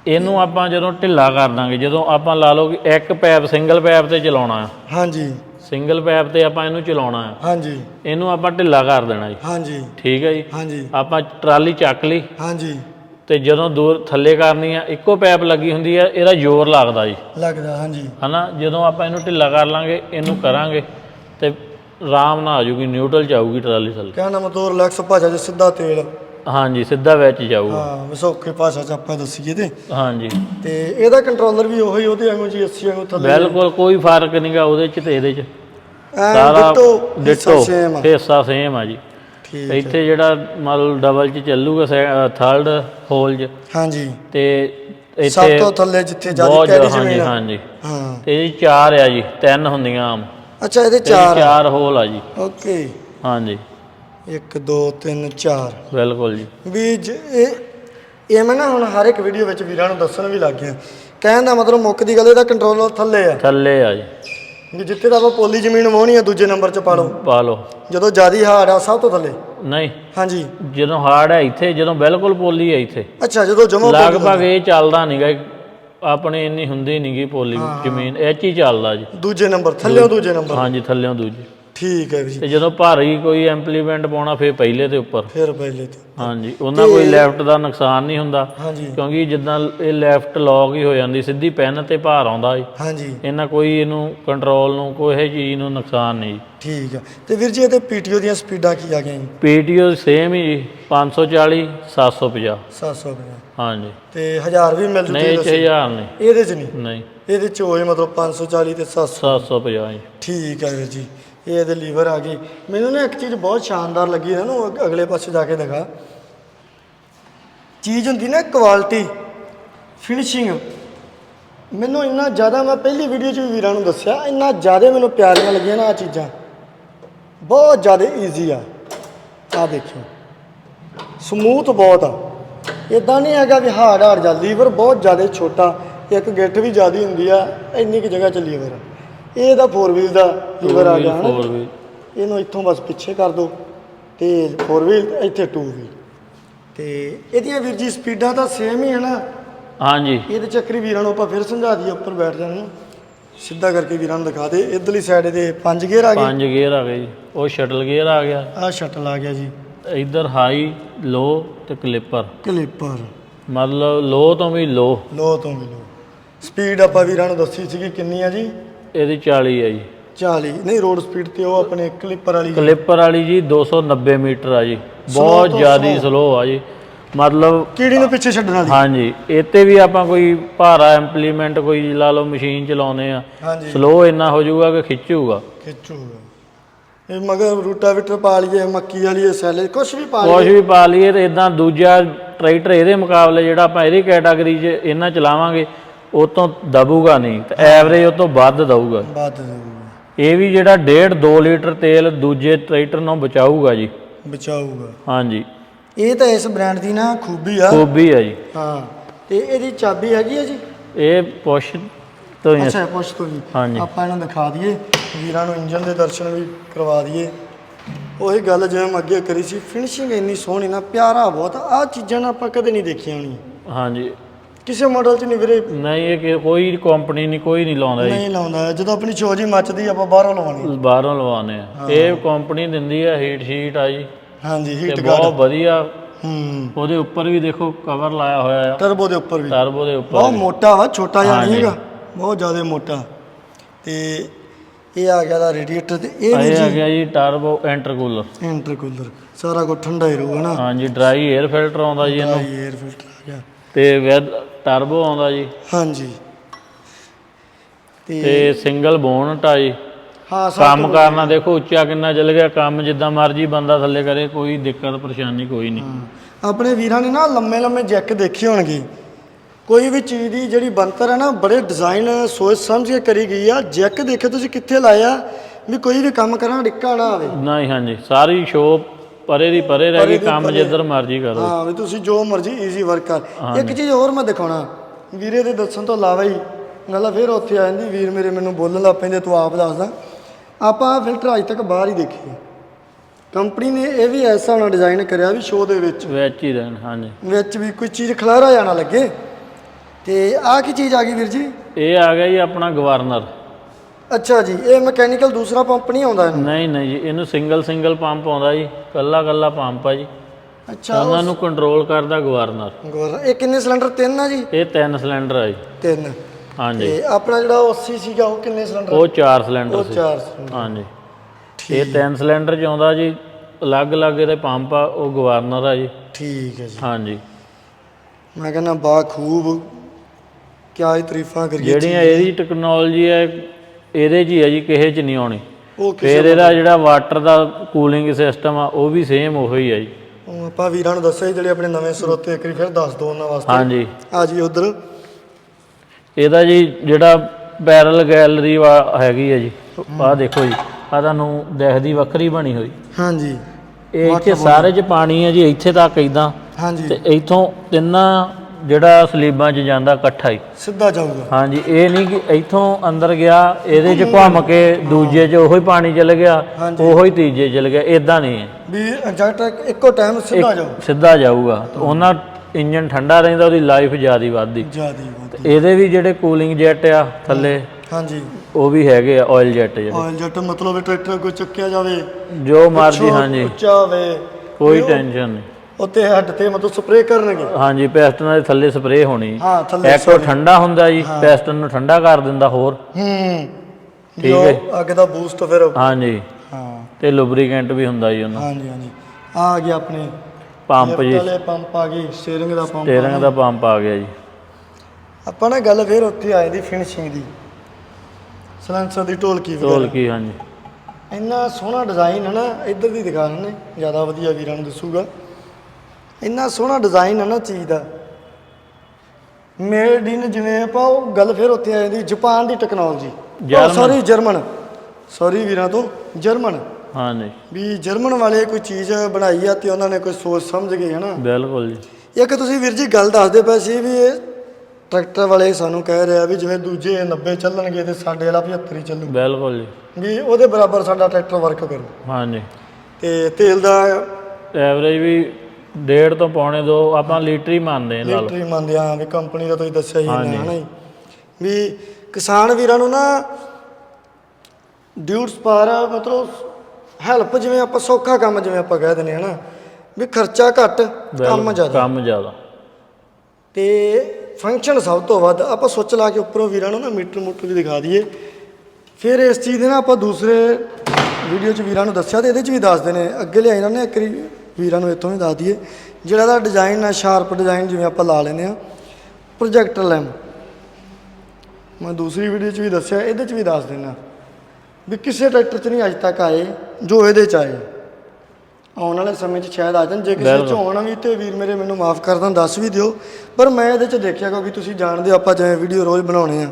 ਇਹਨੂੰ ਆਪਾਂ ਜਦੋਂ ਢਿੱਲਾ ਕਰ ਦਾਂਗੇ ਜਦੋਂ ਆਪਾਂ ਲਾ ਲਓ ਕਿ ਇੱਕ ਪੈਪ ਸਿੰਗਲ ਪੈਪ ਤੇ ਚਲਾਉਣਾ ਆ ਹਾਂਜੀ। ਸਿੰਗਲ ਪੈਪ ਤੇ ਆਪਾਂ ਇਹਨੂੰ ਚਲਾਉਣਾ ਆ ਹਾਂਜੀ। ਇਹਨੂੰ ਆਪਾਂ ਢਿੱਲਾ ਕਰ ਦੇਣਾ ਜੀ। ਹਾਂਜੀ। ਠੀਕ ਹੈ ਜੀ? ਹਾਂਜੀ। ਆਪਾਂ ਟਰਾਲੀ ਚੱਕ ਲਈ। ਹਾਂਜੀ। ਤੇ ਜਦੋਂ ਦੂਰ ਥੱਲੇ ਕਰਨੀ ਆ ਇੱਕੋ ਪੈਪ ਲੱਗੀ ਹੁੰਦੀ ਆ ਇਹਦਾ ਜ਼ੋਰ ਲੱਗਦਾ ਜੀ। ਲੱਗਦਾ ਹਾਂਜੀ। ਹਨਾ? ਜਦੋਂ ਆਪਾਂ ਇਹਨੂੰ ਢਿੱਲਾ ਕਰ ਲਾਂਗੇ ਇਹਨੂੰ ਕਰਾਂਗੇ ਤੇ ਆਰਾਮ ਨਾਲ ਆ ਜੂਗੀ ਨਿਊਟਰਲ ਚ ਆਊਗੀ ਟਰਾਲੀ ਥੱਲੇ। ਕਹਿਣਾ ਮਤਲਬ ਰਿਲੈਕਸ ਭਾਸ਼ਾ ਚ ਸਿੱਧਾ ਤੇਲ। ਹਾਂਜੀ ਸਿੱਧਾ ਵਿੱਚ ਜਾਊਗਾ। ਹਾਂ ਵਿਸੌਖੇ ਭਾਸ਼ਾ ਚ ਆਪਾਂ ਦੱਸੀਏ ਤੇ। ਹਾਂਜੀ। ਤੇ ਇਹਦਾ ਕੰਟਰੋਲਰ ਵੀ ਉਹੀ ਉਹਦੇ ਵਾਂਗੂ ਜੀ 80 ਵਾਂਗੂ ਥੱਲੇ। ਬਿਲਕੁਲ ਕੋਈ ਫ਼ਰਕ ਨਹੀਂਗਾ ਉਹਦੇ ਚ ਤੇ ਇਹਦੇ ਚ। ਸਾਰਾ ਡਿੱਟੋ ਡਿੱਟੋ ਸੇਮ ਹਿੱਸਾ ਸੇਮ ਆ ਜੀ। ਠੀਕ ਇੱਥੇ ਜਿਹੜਾ ਮਤਲਬ ਡਬਲ ਚ ਚੱਲੂਗਾ ਥਰਡ ਹੋਲ ਚ। ਹਾਂਜੀ। ਤੇ ਸਭ ਇੱਥੇ ਤੋਂ ਥੱਲੇ ਜਿੱਥੇ ਜ਼ਿਆਦਾ ਬਹੁਤ ਕੈਰੀ ਹਾਂਜੀ ਜ਼ਮੀਨ ਆ। ਹਾਂਜੀ ਹਾਂ। ਤੇ ਇਹ ਚਾਰ ਆ ਜੀ ਤਿੰਨ ਹੁੰਦੀਆਂ ਆਮ। ਅੱਛਾ ਇਹਦੇ ਤੇ ਚਾਰ ਚਾਰ ਹੋਲ ਆ ਜੀ। ਓਕੇ। ਹਾਂਜੀ। 1 2 3 4 ਬਿਲਕੁਲ ਜੀ। ਵੀ ਜ- ਇਹ ਇਹ ਮੈਂ ਨਾ ਹੁਣ ਹਰ ਇੱਕ ਵੀਡੀਓ ਵਿੱਚ ਵੀਰਾਂ ਨੂੰ ਦੱਸਣ ਵੀ ਲੱਗ ਗਿਆ। ਕਹਿਣ ਦਾ ਮਤਲਬ ਮੁੱਕ ਦੀ ਗੱਲ ਇਹਦਾ ਕੰਟਰੋਲਰ ਥੱਲੇ ਆ। ਥੱਲੇ ਆ ਜੀ। ਵੀ ਜਿੱਥੇ ਤਾਂ ਆਪਾਂ ਪੋਲੀ ਜ਼ਮੀਨ ਵਾਹਣੀ ਆ ਦੂਜੇ ਨੰਬਰ 'ਚ ਪਾ ਲਓ। ਪਾ ਲਓ। ਜਦੋਂ ਜਿਆਦੀ ਹਾਰਡ ਆ ਸਭ ਤੋਂ ਥੱਲੇ। ਨਹੀਂ। ਹਾਂਜੀ। ਜਦੋਂ ਹਾਰਡ ਹੈ ਇੱਥੇ ਜਦੋਂ ਬਿਲਕੁਲ ਪੋਲੀ ਹੈ ਇੱਥੇ। ਅੱਛਾ ਜਦੋਂ ਜਮਾ ਲਗਭਗ ਇਹ ਚੱਲਦਾ ਨਹੀਂਗਾ ਆਪਣੇ ਇੰਨੀ ਹੁੰਦੀ ਨਹੀਂਗੀ ਪੋਲੀ ਜ਼ਮੀਨ ਇਹ 'ਚ ਹੀ ਚੱਲਦਾ ਜੀ। ਦੂਜੇ ਨੰਬਰ ਥੱਲੇੋਂ ਦੂਜੇ ਨੰਬਰ। ਹਾਂਜੀ ਥੱਲਿਓਂ ਦੂਜੀ। ਠੀਕ ਹੈ ਜੀ। ਤੇ ਜਦੋਂ ਭਾਰੀ ਕੋਈ ਇੰਪਲੀਮੈਂਟ ਪਾਉਣਾ ਫੇਰ ਪਹਿਲੇ ਤੇ ਉੱਪਰ। ਫਿਰ ਪਹਿਲੇ ਤੋਂ। ਹਾਂਜੀ ਉਹਨਾਂ ਕੋਈ ਲੈਫਟ ਦਾ ਨੁਕਸਾਨ ਨਹੀਂ ਹੁੰਦਾ ਹਾਂਜੀ। ਕਿਉਂਕਿ ਜਿੱਦਾਂ ਇਹ ਲੈਫਟ ਲੌਕ ਹੀ ਹੋ ਜਾਂਦੀ ਸਿੱਧੀ ਪੈਨ ਤੇ ਭਾਰ ਆਉਂਦਾ ਜੀ। ਹਾਂਜੀ। ਇਹਨਾਂ ਕੋਈ ਇਹਨੂੰ ਕੰਟਰੋਲ ਨੂੰ ਕੋਈ ਇਹ ਚੀਜ਼ ਨੂੰ ਨੁਕਸਾਨ ਨਹੀਂ ਠੀਕ ਆ। ਤੇ ਵੀਰ ਜੀ ਇਹਦੇ ਪੀਟੀਓ ਦੀਆਂ ਸਪੀਡਾਂ ਕੀ ਆ ਗਈਆਂ ਜੀ? ਪੀਟੀਓ ਸੇਮ ਹੀ ਜੀ 540 750 750 ਹਾਂਜੀ। ਤੇ 1000 ਵੀ ਮਿਲ ਨਹੀਂ ਜੂਗੀ 'ਚ ਹਜ਼ਾਰ ਨਹੀਂ। ਇਹਦੇ 'ਚ ਨਹੀਂ? ਨਹੀਂ। ਇਹਦੇ 'ਚ ਹੋਏ ਮਤਲਬ 540 ਤੇ 700 750 ਜੀ। ਠੀਕ ਹੈ ਵੀਰ ਜੀ। ਇਹ ਇਹਦੇ ਲੀਵਰ ਆ ਗਈ। ਮੈਨੂੰ ਨਾ ਇੱਕ ਚੀਜ਼ ਬਹੁਤ ਸ਼ਾਨਦਾਰ ਲੱਗੀ ਹੈ ਨਾ, ਉਹ ਅਗਲੇ ਪਾਸੇ ਜਾ ਕੇ ਦਿਖਾ। ਚੀਜ਼ ਹੁੰਦੀ ਨਾ ਕੁਆਲਿਟੀ ਫਿਨਿਸ਼ਿੰਗ ਮੈਨੂੰ ਇੰਨਾ ਜ਼ਿਆਦਾ, ਮੈਂ ਪਹਿਲੀ ਵੀਡੀਓ 'ਚ ਵੀ ਵੀਰਾਂ ਨੂੰ ਦੱਸਿਆ, ਇੰਨਾ ਜ਼ਿਆਦਾ ਮੈਨੂੰ ਪਿਆਰੀਆਂ ਲੱਗੀਆਂ ਨਾ ਆ ਚੀਜ਼ਾਂ। ਬਹੁਤ ਜ਼ਿਆਦਾ ਈਜ਼ੀ ਆ। ਆ ਦੇਖਿਓ। ਸਮੂਥ ਬਹੁਤ ਆ। ਇਦਾਂ ਨਹੀਂ ਹੈਗਾ ਵੀ ਹਾਰਡ ਹਾਰਡ ਜਾ ਲੀਵਰ ਬਹੁਤ ਜ਼ਿਆਦਾ ਛੋਟਾ, ਇੱਕ ਗਿੱਠ ਵੀ ਜ਼ਿਆਦੀ ਹੁੰਦੀ ਆ, ਇੰਨੀ ਕਿ ਜਗ੍ਹਾ 'ਚ ਲੀਵਰ ਆ ਇਹ ਇਹਦਾ 4 ਵੀਲ ਦਾ ਲੀਵਰ ਆ ਗਿਆ ਹਨਾ ਫੋਰ ਵੀ ਇਹਨੂੰ ਇੱਥੋਂ ਬਸ ਪਿੱਛੇ ਕਰ ਦਿਓ ਤੇ 4 ਵੀਲ ਇੱਥੇ 2 ਵੀਲ ਤੇ ਇਹਦੀਆਂ ਵੀਰ ਜੀ ਸਪੀਡਾਂ ਤਾਂ ਸੇਮ ਹੀ ਹੈ ਨਾ? ਹਾਂਜੀ। ਇਹਦੇ ਚੱਕਰੀ ਵੀਰਾਂ ਨੂੰ ਆਪਾਂ ਫਿਰ ਸਮਝਾ ਦਈਏ ਉੱਪਰ ਬੈਠ ਜਾਣ ਨੂੰ ਸਿੱਧਾ ਕਰਕੇ ਵੀਰਾਂ ਨੂੰ ਦਿਖਾ ਦੇ। ਇਧਰਲੀ ਸਾਈਡ ਦੇ ਪੰਜ ਗੇਅਰ ਆ ਗਏ। ਪੰਜ ਗੇਅਰ ਆ ਗਏ ਜੀ। ਉਹ ਸ਼ਟਲ ਗੇਅਰ ਆ ਗਿਆ। ਆਹ ਸ਼ਟਲ ਆ ਗਿਆ ਜੀ। ਇੱਧਰ ਹਾਈ ਲੋ ਤੇ ਕਲਿੱਪਰ ਕਲਿੱਪਰ ਮਤਲਬ ਲੋ ਤੋਂ ਵੀ ਲੋ ਲੋ ਤੋਂ ਵੀ ਲੋ ਸਪੀਡ ਆਪਾਂ ਵੀਰਾਂ ਨੂੰ ਦੱਸੀ ਸੀਗੀ ਕਿੰਨੀ ਆ ਜੀ? ਇਹਦੀ 40 ਹੈ ਜੀ। 40 ਨਹੀਂ ਰੋਡ ਸਪੀਡ ਤੇ ਉਹ ਆਪਣੇ ਕਲਿੱਪਰ ਵਾਲੀ ਕਲਿੱਪਰ ਵਾਲੀ ਜੀ 290 ਮੀਟਰ ਆ ਜੀ। ਬਹੁਤ ਜ਼ਿਆਦੀ। ਸਲੋ ਆ ਜੀ। ਮਤਲਬ ਕੀੜੀ ਨੂੰ ਪਿੱਛੇ ਛੱਡਣ ਵਾਲੀ ਹਾਂਜੀ ਇੱਥੇ ਵੀ ਆਪਾਂ ਕੋਈ ਭਾਰਾ ਇੰਪਲੀਮੈਂਟ ਕੋਈ ਲਾ ਲਓ ਮਸ਼ੀਨ ਚਲਾਉਨੇ ਆ। ਸਲੋ ਇੰਨਾ ਹੋ ਜਾਊਗਾ ਕਿ ਖਿੱਚੂਗਾ। ਖਿੱਚੂਗਾ। ਇਹ ਮਗਰ ਰੂਟਾਵੀਟਰ ਪਾ ਲਈਏ ਮੱਕੀ ਵਾਲੀ ਸੈਲੇ ਕੁਝ ਵੀ ਪਾ ਲਈਏ। ਵੀ ਪਾ ਲਈਏ ਤੇ ਇਦਾਂ ਦੂਜਾ ਟਰੈਕਟਰ ਇਹਦੇ ਮੁਕਾਬਲੇ ਜਿਹੜਾ ਆਪਾਂ ਇਹਦੀ ਕੈਟਾਗਰੀ 'ਚ ਇਹਨਾਂ ਚਲਾਵਾਂਗੇ। ਉਹ ਤੋਂ ਦਬੂਗਾ ਨਹੀਂ ਤੇ ਐਵਰੇਜ ਉਹ ਤੋਂ ਵੱਧ ਦਊਗਾ। ਬਾਤ ਦੇਊਗਾ। ਇਹ ਵੀ ਜਿਹੜਾ 1.5 2 ਲੀਟਰ ਤੇਲ ਦੂਜੇ ਟਰੈਕਟਰ ਨੂੰ ਬਚਾਊਗਾ ਜੀ। ਬਚਾਊਗਾ। ਹਾਂਜੀ। ਇਹ ਤਾਂ ਇਸ ਬ੍ਰਾਂਡ ਦੀ ਨਾ ਖੂਬੀ ਆ। ਖੂਬੀ ਹੈ ਜੀ। ਹਾਂ ਤੇ ਇਹਦੀ ਚਾਬੀ ਹੈਗੀ ਆ ਜੀ? ਇਹ ਪੁਸ਼ ਤੋਂ ਹੀ ਅੱਛਾ ਪੁੱਛ ਤੋਂ ਜੀ ਹਾਂਜੀ। ਆਪਾਂ ਇਹਨਾਂ ਨੂੰ ਦਿਖਾ ਦਈਏ। ਵੀਰਾਂ ਨੂੰ ਇੰਜਨ ਦੇ ਦਰਸ਼ਨ ਵੀ ਕਰਵਾ ਦਈਏ। ਉਹੀ ਗੱਲ ਜਿਵੇਂ ਮੈਂ ਅੱਗੇ ਕਰੀ ਸੀ ਫਿਨਿਸ਼ਿੰਗ ਇੰਨੀ ਸੋਹਣੀ ਨਾ ਪਿਆਰਾ ਬਹੁਤ ਆਹ ਚੀਜ਼ਾਂ ਨਾ ਆਪਾਂ ਕਦੇ ਨਹੀਂ ਦੇਖੀਆਂ ਹੋਣੀਆਂ। ਹਾਂਜੀ। ਕਿਸੇ ਮਾਡਲ 'ਚ ਨਹੀਂ ਵੀਰੇ। ਨਹੀਂ ਇਹ ਕਿ- ਕੋਈ ਕੰਪਨੀ ਨਹੀਂ ਕੋਈ ਨਹੀਂ ਲਾਉਂਦਾ ਜੀ। ਨਹੀਂ ਲਾਉਂਦਾ। ਜਦੋਂ ਆਪਣੀ ਚੋਜੀ ਮੱਚਦੀ ਆਪਾਂ ਬਾਹਰੋਂ ਲਵਾਉਣੀ। ਬਾਹਰੋਂ ਲਵਾਉਂਦੇ ਆ। ਇਹ ਕੰਪਨੀ ਦਿੰਦੀ ਆ ਹੀਟ ਸ਼ੀਟ ਆ ਜੀ। ਹਾਂਜੀ ਤੇ ਹੀਟ ਬਹੁਤ ਵਧੀਆ। ਹੂੰ। ਉਹਦੇ ਉੱਪਰ ਵੀ ਦੇਖੋ ਕਵਰ ਲਾਇਆ ਹੋਇਆ ਆ। ਟਰਬੋ ਦੇ ਉੱਪਰ ਵੀ। ਟਰਬੋ ਦੇ ਉੱਪਰ ਬਹੁਤ ਮੋਟਾ ਵਾ ਛੋਟਾ ਜਿਹਾ ਨਹੀਂ ਹਾਂਜੀ। ਹੈਗਾ। ਬਹੁਤ ਜ਼ਿਆਦਾ ਮੋਟਾ। ਤੇ ਇਹ ਆ ਗਿਆ ਦਾ ਰੇਡੀਏਟਰ ਤੇ। ਇਹ ਵੀ ਇਹ ਆ ਗਿਆ ਜੀ ਟਰਬੋ ਇੰਟਰਕੂਲਰ ਇੰਟਰਕੂਲਰ ਸਾਰਾ ਕੁਝ ਠੰਡਾ ਹੀ ਰਹੂਗਾ ਨਾ। ਹਾਂਜੀ ਡਰਾਈ 에ਅਰ ਫਿਲਟਰ ਆਉਂਦਾ ਜੀ ਇਹਨੂੰ। 에ਅਰ ਫਿਲਟਰ ਆ ਗਿਆ। ਤੇ ਵਿਦ ਟਰਬੋ ਆਉਂਦਾ ਜੀ। ਹਾਂਜੀ। ਤੇ ਤੇ ਸਿੰਗਲ ਬੋਨਟ ਆ ਜੀ ਹਾਂ ਸਭ ਕੰਮ ਕਰਨਾ ਦੇਖੋ ਉੱਚਾ ਕਿੰਨਾ ਚੱਲ ਗਿਆ ਕੰਮ ਜਿੱਦਾਂ ਮਰਜ਼ੀ ਬੰਦਾ ਥੱਲੇ ਕਰੇ ਕੋਈ ਦਿੱਕਤ ਪਰੇਸ਼ਾਨੀ ਕੋਈ ਨਹੀਂ। ਆਪਣੇ ਵੀਰਾਂ ਨੇ ਨਾ ਲੰਮੇ ਲੰਮੇ ਜੈਕ ਦੇਖੇ ਹੋਣਗੇ। ਕੋਈ ਵੀ ਚੀਜ਼ ਦੀ ਜਿਹੜੀ ਬਣਤਰ ਹੈ ਨਾ ਬੜੇ ਡਿਜ਼ਾਈਨ ਸੋਚ ਸਮਝ ਕੇ ਕਰੀ ਗਈ ਆ। ਜੈਕ ਦੇਖੇ ਤੁਸੀਂ ਕਿੱਥੇ ਲਾਇਆ ਵੀ ਕੋਈ ਵੀ ਕੰਮ ਕਰਾਂ ਡਿੱਕਾ ਨਾ ਆਵੇ। ਨਹੀਂ ਹਾਂਜੀ। ਸਾਰੀ ਸ਼ੋਪ ਪਰੇ ਦੀ ਪਰੇ ਰਹਿ ਗਈ ਦੀ ਕੰਮ ਪਰੇ। ਜਿੱਧਰ ਮਰਜ਼ੀ ਕਰੋ। ਹਾਂ ਵੀ ਤੁਸੀਂ ਜੋ ਮਰਜ਼ੀ ਈਜ਼ੀ ਵਰਕ ਕਰ। ਇੱਕ ਚੀਜ਼ ਹੋਰ ਮੈਂ ਦਿਖਾਉਣਾ। ਵੀਰੇ ਦੇ ਦੱਸਣ ਤੋਂ ਇਲਾਵਾ ਹੀ ਗੱਲ ਫਿਰ ਉੱਥੇ ਆ ਜਾਂਦੀ ਵੀਰ ਮੇਰੇ ਮੈਨੂੰ ਬੋਲਣ ਲੱਗ ਪੈਂਦੇ ਤੂੰ ਆਪ ਦੱਸਦਾ। ਆਪਾਂ ਫਿਲਟਰ ਅੱਜ ਤੱਕ ਬਾਹਰ ਹੀ ਦੇਖੇ ਕੰਪਨੀ ਨੇ ਇਹ ਵੀ ਐਸਾ ਨਾਲ ਡਿਜ਼ਾਈਨ ਕਰਿਆ ਵੀ ਸ਼ੋਅ ਦੇ ਵਿੱਚ। ਵਿੱਚ ਹੀ ਰਹਿਣ ਹਾਂਜੀ ਵਿੱਚ ਵੀ ਕੋਈ ਚੀਜ਼ ਖਲਾਰਾ ਜਾਣਾ ਲੱਗੇ। ਤੇ ਆਹ ਕੀ ਚੀਜ਼ ਆ ਗਈ ਵੀਰ ਜੀ? ਇਹ ਆ ਗਿਆ ਜੀ ਆਪਣਾ ਗਵਰਨਰ ਅੱਛਾ ਜੀ ਇਹ ਮੈਕੈਨੀਕਲ ਦੂਸਰਾ ਪੰਪ ਨਹੀਂ ਆਉਂਦਾ ਇਹਨੂੰ? ਨਹੀਂ ਨਹੀਂ ਜੀ ਇਹਨੂੰ ਸਿੰਗਲ ਸਿੰਗਲ ਪੰਪ ਆਉਂਦਾ ਜੀ ਕੱਲਾ ਕੱਲਾ ਪੰਪ ਆ ਜੀ। ਅੱਛਾ ਉਹਨਾਂ ਨੂੰ ਕੰਟਰੋਲ ਕਰਦਾ ਗਵਰਨਰ। ਗੌਰ ਇਹ ਕਿੰਨੇ ਸਿਲੰਡਰ? ਤਿੰਨ ਆ ਜੀ? ਇਹ ਤਿੰਨ ਸਿਲੰਡਰ ਆ ਜੀ। ਤਿੰਨ। ਹਾਂਜੀ। ਤੇ ਆਪਣਾ ਜਿਹੜਾ 80 ਸੀਗਾ ਉਹ ਕਿੰਨੇ ਸਿਲੰਡਰ? ਉਹ ਚਾਰ ਸਿਲੰਡਰ ਉਹ ਸੀ। ਚਾਰ ਸਿਲੰਡਰ। ਹਾਂਜੀ। ਇਹ ਤਿੰਨ ਸਿਲੰਡਰ ਚ ਆਉਂਦਾ ਜੀ ਅਲੱਗ-ਅਲੱਗ ਇਹਦੇ ਪੰਪ ਆ ਉਹ ਗਵਰਨਰ ਆ ਜੀ। ਠੀਕ ਹੈ ਜੀ। ਹਾਂਜੀ। ਮੈਂ ਕਹਿੰਦਾ ਬਾ ਖੂਬ ਕਿਆ ਤਾਰੀਫਾਂ ਕਰੀਏ ਜਿਹੜੀਆਂ ਇਹਦੀ ਟੈਕਨੋਲੋਜੀ ਹੈ ਇਹਦੇ 'ਚ ਹੀ ਜੀ ਕਿਸੇ 'ਚ ਨਹੀਂ ਆਉਣੀ। ਉਹ ਫਿਰ ਇਹਦਾ ਜਿਹੜਾ ਵਾਟਰ ਦਾ ਕੂਲਿੰਗ ਸਿਸਟਮ ਆ ਉਹ ਵੀ ਸੇਮ ਉਹੋ ਹੀ ਹੈ ਜੀ। ਉਹ ਆਪਾਂ ਵੀਰਾਂ ਨੂੰ ਦੱਸਿਆ ਸੀ ਜਿਹੜੇ ਆਪਣੇ ਨਵੇਂ ਸਰੋਤੇ ਇੱਕ ਵਾਰੀ ਫਿਰ ਦੱਸ ਦੋ ਉਹਨਾਂ ਵਾਸਤੇ। ਹਾਂਜੀ। ਆ ਜੀ ਉਧਰ। ਇਹਦਾ ਜੀ ਜਿਹੜਾ ਪੈਰਲ ਗੈਲਰੀ ਹੈਗੀ ਹੈ ਜੀ ਆਹ ਦੇਖੋ ਜੀ ਆ ਤੁਹਾਨੂੰ ਦਿਖਦੀ ਵੱਖਰੀ ਬਣੀ ਹੋਈ। ਹਾਂਜੀ। ਇਹ ਇੱਥੇ ਸਾਰੇ 'ਚ ਪਾਣੀ ਹੈ ਜੀ ਇੱਥੇ ਤੱਕ ਇਦਾਂ ਹਾਂਜੀ। ਤੇ ਇੱਥੋਂ ਤਿੰਨਾਂ ਜਿਹੜਾ ਸਲੀਬਾਂ 'ਚ ਜਾਂਦਾ ਇਕੱਠਾ ਹੀ। ਸਿੱਧਾ ਜਾਊਗਾ। ਹਾਂਜੀ ਇਹ ਨਹੀਂ ਕਿ ਇੱਥੋਂ ਅੰਦਰ ਗਿਆ ਇਹਦੇ 'ਚ ਘੁੰਮ ਕੇ ਦੂਜੇ 'ਚ ਉਹੀ ਪਾਣੀ ਚਲ ਗਿਆ ਹਾਂਜੀ। ਉਹੋ ਹੀ ਤੀਜੇ ਚਲ ਗਿਆ ਇਦਾਂ ਨਹੀਂ ਹੈ। ਵੀ ਇੰਜੈਕਟਰ ਇੱਕੋ ਟਾਈਮ ਸਿੱਧਾ ਜਾਊ। ਸਿੱਧਾ ਜਾਊਗਾ। ਤੇ ਉਹਨਾਂ ਇੰਜਨ ਠੰਡਾ ਰਹਿੰਦਾ ਉਹਦੀ ਲਾਈਫ ਜ਼ਿਆਦੀ ਵੱਧਦੀ। ਜਿਆਦੀ ਬਹੁਤ ਇਹਦੇ ਵੀ ਜਿਹੜੇ ਕੂਲਿੰਗ ਜੈਟ ਆ ਥੱਲੇ ਹਾਂਜੀ। ਉਹ ਵੀ ਹੈਗੇ ਆ ਆਇਲ ਜੈਟ ਜਿਹੜੇ। ਆਇਲ ਜੱਟ ਮਤਲਬ ਇਹ ਟਰੈਕਟਰ ਕੋਈ ਚੱਕਿਆ ਜਾਵੇ ਜੋ ਮਰਜ਼ੀ ਪਿੱਛੋਂ ਹਾਂਜੀ। ਉੱਚਾ ਹੋਵੇ ਕੋਈ ਟੈਨਸ਼ਨ ਨਹੀਂ। ਉੱਤੇ ਹੈੱਡ ਤੇ ਮਤਲਬ ਸਪਰੇਅ ਕਰਨਗੇ। ਹਾਂਜੀ ਪੈਸਟਨ ਦੇ ਥੱਲੇ ਸਪਰੇਅ ਹੋਣੀ। ਹਾਂ ਥੱਲੇ ਇੱਕ ਠੰਡਾ ਹੁੰਦਾ ਜੀ ਪੈਸਟਨ ਨੂੰ ਠੰਡਾ ਕਰ ਦਿੰਦਾ ਹੋਰ। ਹੂੰ ਠੀਕ ਹੈ। ਅੱਗੇ ਦਾ ਬੂਸਟ ਫਿਰ ਹਾਂਜੀ। ਹਾਂ। ਤੇ ਲੁਬਰੀਕੈਂਟ ਵੀ ਹੁੰਦਾ ਜੀ ਉਹਨਾਂ। ਹਾਂਜੀ ਹਾਂਜੀ। ਆ ਆ ਗਿਆ ਆਪਣੇ। ਪੰਪ ਜੀ। ਵਾਲੇ ਪੰਪ ਆ ਗਈ ਸਟੀਅਰਿੰਗ ਦਾ ਪੰਪ ਸਟੀਅਰਿੰਗ ਦਾ ਪੰਪ ਆ ਗਿਆ ਜੀ। ਆਪਾਂ ਨਾ ਗੱਲ ਫਿਰ ਉੱਥੇ ਆਏ ਦੀ ਫਿਨਿਸ਼ਿੰਗ ਦੀ। ਸਲੈਂਸਰ ਦੀ ਢੋਲਕੀ ਵਗੈਰਾ। ਢੋਲਕੀ ਹਾਂਜੀ। ਇੰਨਾ ਸੋਹਣਾ ਡਿਜ਼ਾਈਨ ਹੈ ਨਾ ਇੱਧਰ ਦੀ ਦਿਖਾ ਰਹੇ ਨੇ ਜ਼ਿਆਦਾ ਵਧੀਆ ਵੀਰਾਂ ਨੂੰ ਦੱਸੂਗਾ। ਇੰਨਾ ਸੋਹਣਾ ਡਿਜ਼ਾਈਨ ਹੈ ਨਾ ਚੀਜ਼ ਦਾ। ਮੇਡ ਇਨ ਜਿਵੇਂ ਆਪਾਂ ਉਹ ਗੱਲ ਫਿਰ ਉੱਥੇ ਆ ਜਾਂਦੀ ਜਾਪਾਨ ਦੀ ਟੈਕਨੋਲੋਜੀ। ਸੌਰੀ ਜਰਮਨ ਸੌਰੀ ਵੀਰਾਂ ਤੋਂ ਜਰਮਨ ਹਾਂਜੀ ਵੀ ਜਰਮਨ ਵਾਲੇ ਕੋਈ ਚੀਜ਼ ਬਣਾਈ ਆ ਤੇ ਉਹਨਾਂ ਨੇ ਕੋਈ ਸੋਚ ਸਮਝ ਗਏ ਹਨਾ? ਬਿਲਕੁਲ ਜੀ। ਇੱਕ ਤੁਸੀਂ ਵੀਰ ਜੀ ਗੱਲ ਦੱਸਦੇ ਪਏ ਸੀ ਵੀ ਇਹ ਟਰੈਕਟਰ ਵਾਲੇ ਸਾਨੂੰ ਕਹਿ ਰਿਹਾ ਵੀ ਜਿਵੇਂ ਦੂਜੇ 90 ਚੱਲਣਗੇ ਤੇ ਸਾਡੇ ਵਾਲਾ 75 ਹੀ ਚੱਲੂ ਬਿਲਕੁਲ ਜੀ। ਵੀ ਉਹਦੇ ਬਰਾਬਰ ਸਾਡਾ ਟਰੈਕਟਰ ਵਰਕ ਕਰੂ ਹਾਂਜੀ ਤੇ ਤੇਲ ਦਾ ਐਵਰੇਜ ਵੀ ਡੇਢ ਤੋਂ ਪੌਣੇ ਦੋ ਆਪਾਂ ਲੀਟਰ ਹੀ ਮੰਨਦੇ ਹਾਂ ਲਾ ਲਓ। ਲੀਟਰ ਹੀ ਮੰਨਦੇ ਆ ਵੀ ਕੰਪਨੀ ਦਾ ਤੁਸੀਂ ਦੱਸਿਆ ਹੀ ਹਾਂਜੀ। ਹੈ ਨਾ ਜੀ। ਵੀ ਕਿਸਾਨ ਵੀਰਾਂ ਨੂੰ ਨਾ ਡਿਊਟਸ ਪਾਰ ਮਤਲਬ ਹੈਲਪ ਜਿਵੇਂ ਆਪਾਂ ਸੌਖਾ ਕੰਮ ਜਿਵੇਂ ਆਪਾਂ ਕਹਿ ਦਿੰਦੇ ਹਾਂ ਨਾ ਵੀ ਖਰਚਾ ਘੱਟ ਕੰਮ ਬਿਲਕੁਲ, ਜ਼ਿਆਦਾ। ਕੰਮ ਜ਼ਿਆਦਾ। ਤੇ ਫੰਕਸ਼ਨ ਸਭ ਤੋਂ ਵੱਧ ਆਪਾਂ ਸੁੱਚ ਲਾ ਕੇ ਉੱਪਰੋਂ ਵੀਰਾਂ ਨੂੰ ਨਾ ਮੀਟਰ ਮੂਟਰ ਵੀ ਦਿਖਾ ਦਈਏ। ਫਿਰ ਇਸ ਚੀਜ਼ ਦੇ ਨਾ ਆਪਾਂ ਦੂਸਰੇ ਵੀਡੀਓ 'ਚ ਵੀਰਾਂ ਨੂੰ ਦੱਸਿਆ ਤੇ ਇਹਦੇ 'ਚ ਵੀ ਦੱਸਦੇ ਨੇ ਅੱਗੇ ਲਿਆਈ ਇਹਨਾਂ ਨੇ ਇੱਕ ਵਾਰੀ ਵੀਰਾਂ ਨੂੰ ਇੱਥੋਂ ਵੀ ਦੱਸ ਦਈਏ ਜਿਹੜਾ ਦਾ ਡਿਜ਼ਾਈਨ ਹੈ ਸ਼ਾਰਪ ਡਿਜ਼ਾਈਨ ਜਿਵੇਂ ਆਪਾਂ ਲਾ ਲੈਂਦੇ ਆ ਪ੍ਰੋਜੈਕਟਰ ਲੈਮ ਮੈਂ ਦੂਸਰੀ ਵੀਡੀਓ 'ਚ ਵੀ ਦੱਸਿਆ ਇਹਦੇ 'ਚ ਵੀ ਦੱਸ ਦਿੰਦਾ ਵੀ ਕਿਸੇ ਟਰੈਕਟਰ 'ਚ ਨਹੀਂ ਅੱਜ ਤੱਕ ਆਏ ਜੋ ਇਹਦੇ 'ਚ ਆਏ। ਆਉਣ ਵਾਲੇ ਸਮੇਂ 'ਚ ਸ਼ਾਇਦ ਆ ਜਾਣ ਜੇ ਕਿਸੇ 'ਚ। ਆਉਣ ਵੀ ਤੇ ਵੀਰ ਮੇਰੇ ਮੈਨੂੰ ਮਾਫ ਕਰ ਦੇਣ ਦੱਸ ਵੀ ਦਿਓ। ਪਰ ਮੈਂ ਇਹਦੇ 'ਚ ਦੇਖਿਆ ਕਿਉਂਕਿ ਤੁਸੀਂ ਜਾਣਦੇ ਹੋ ਆਪਾਂ ਜਿਵੇਂ ਵੀਡੀਓ ਰੋਜ਼ ਬਣਾਉਣੇ ਆ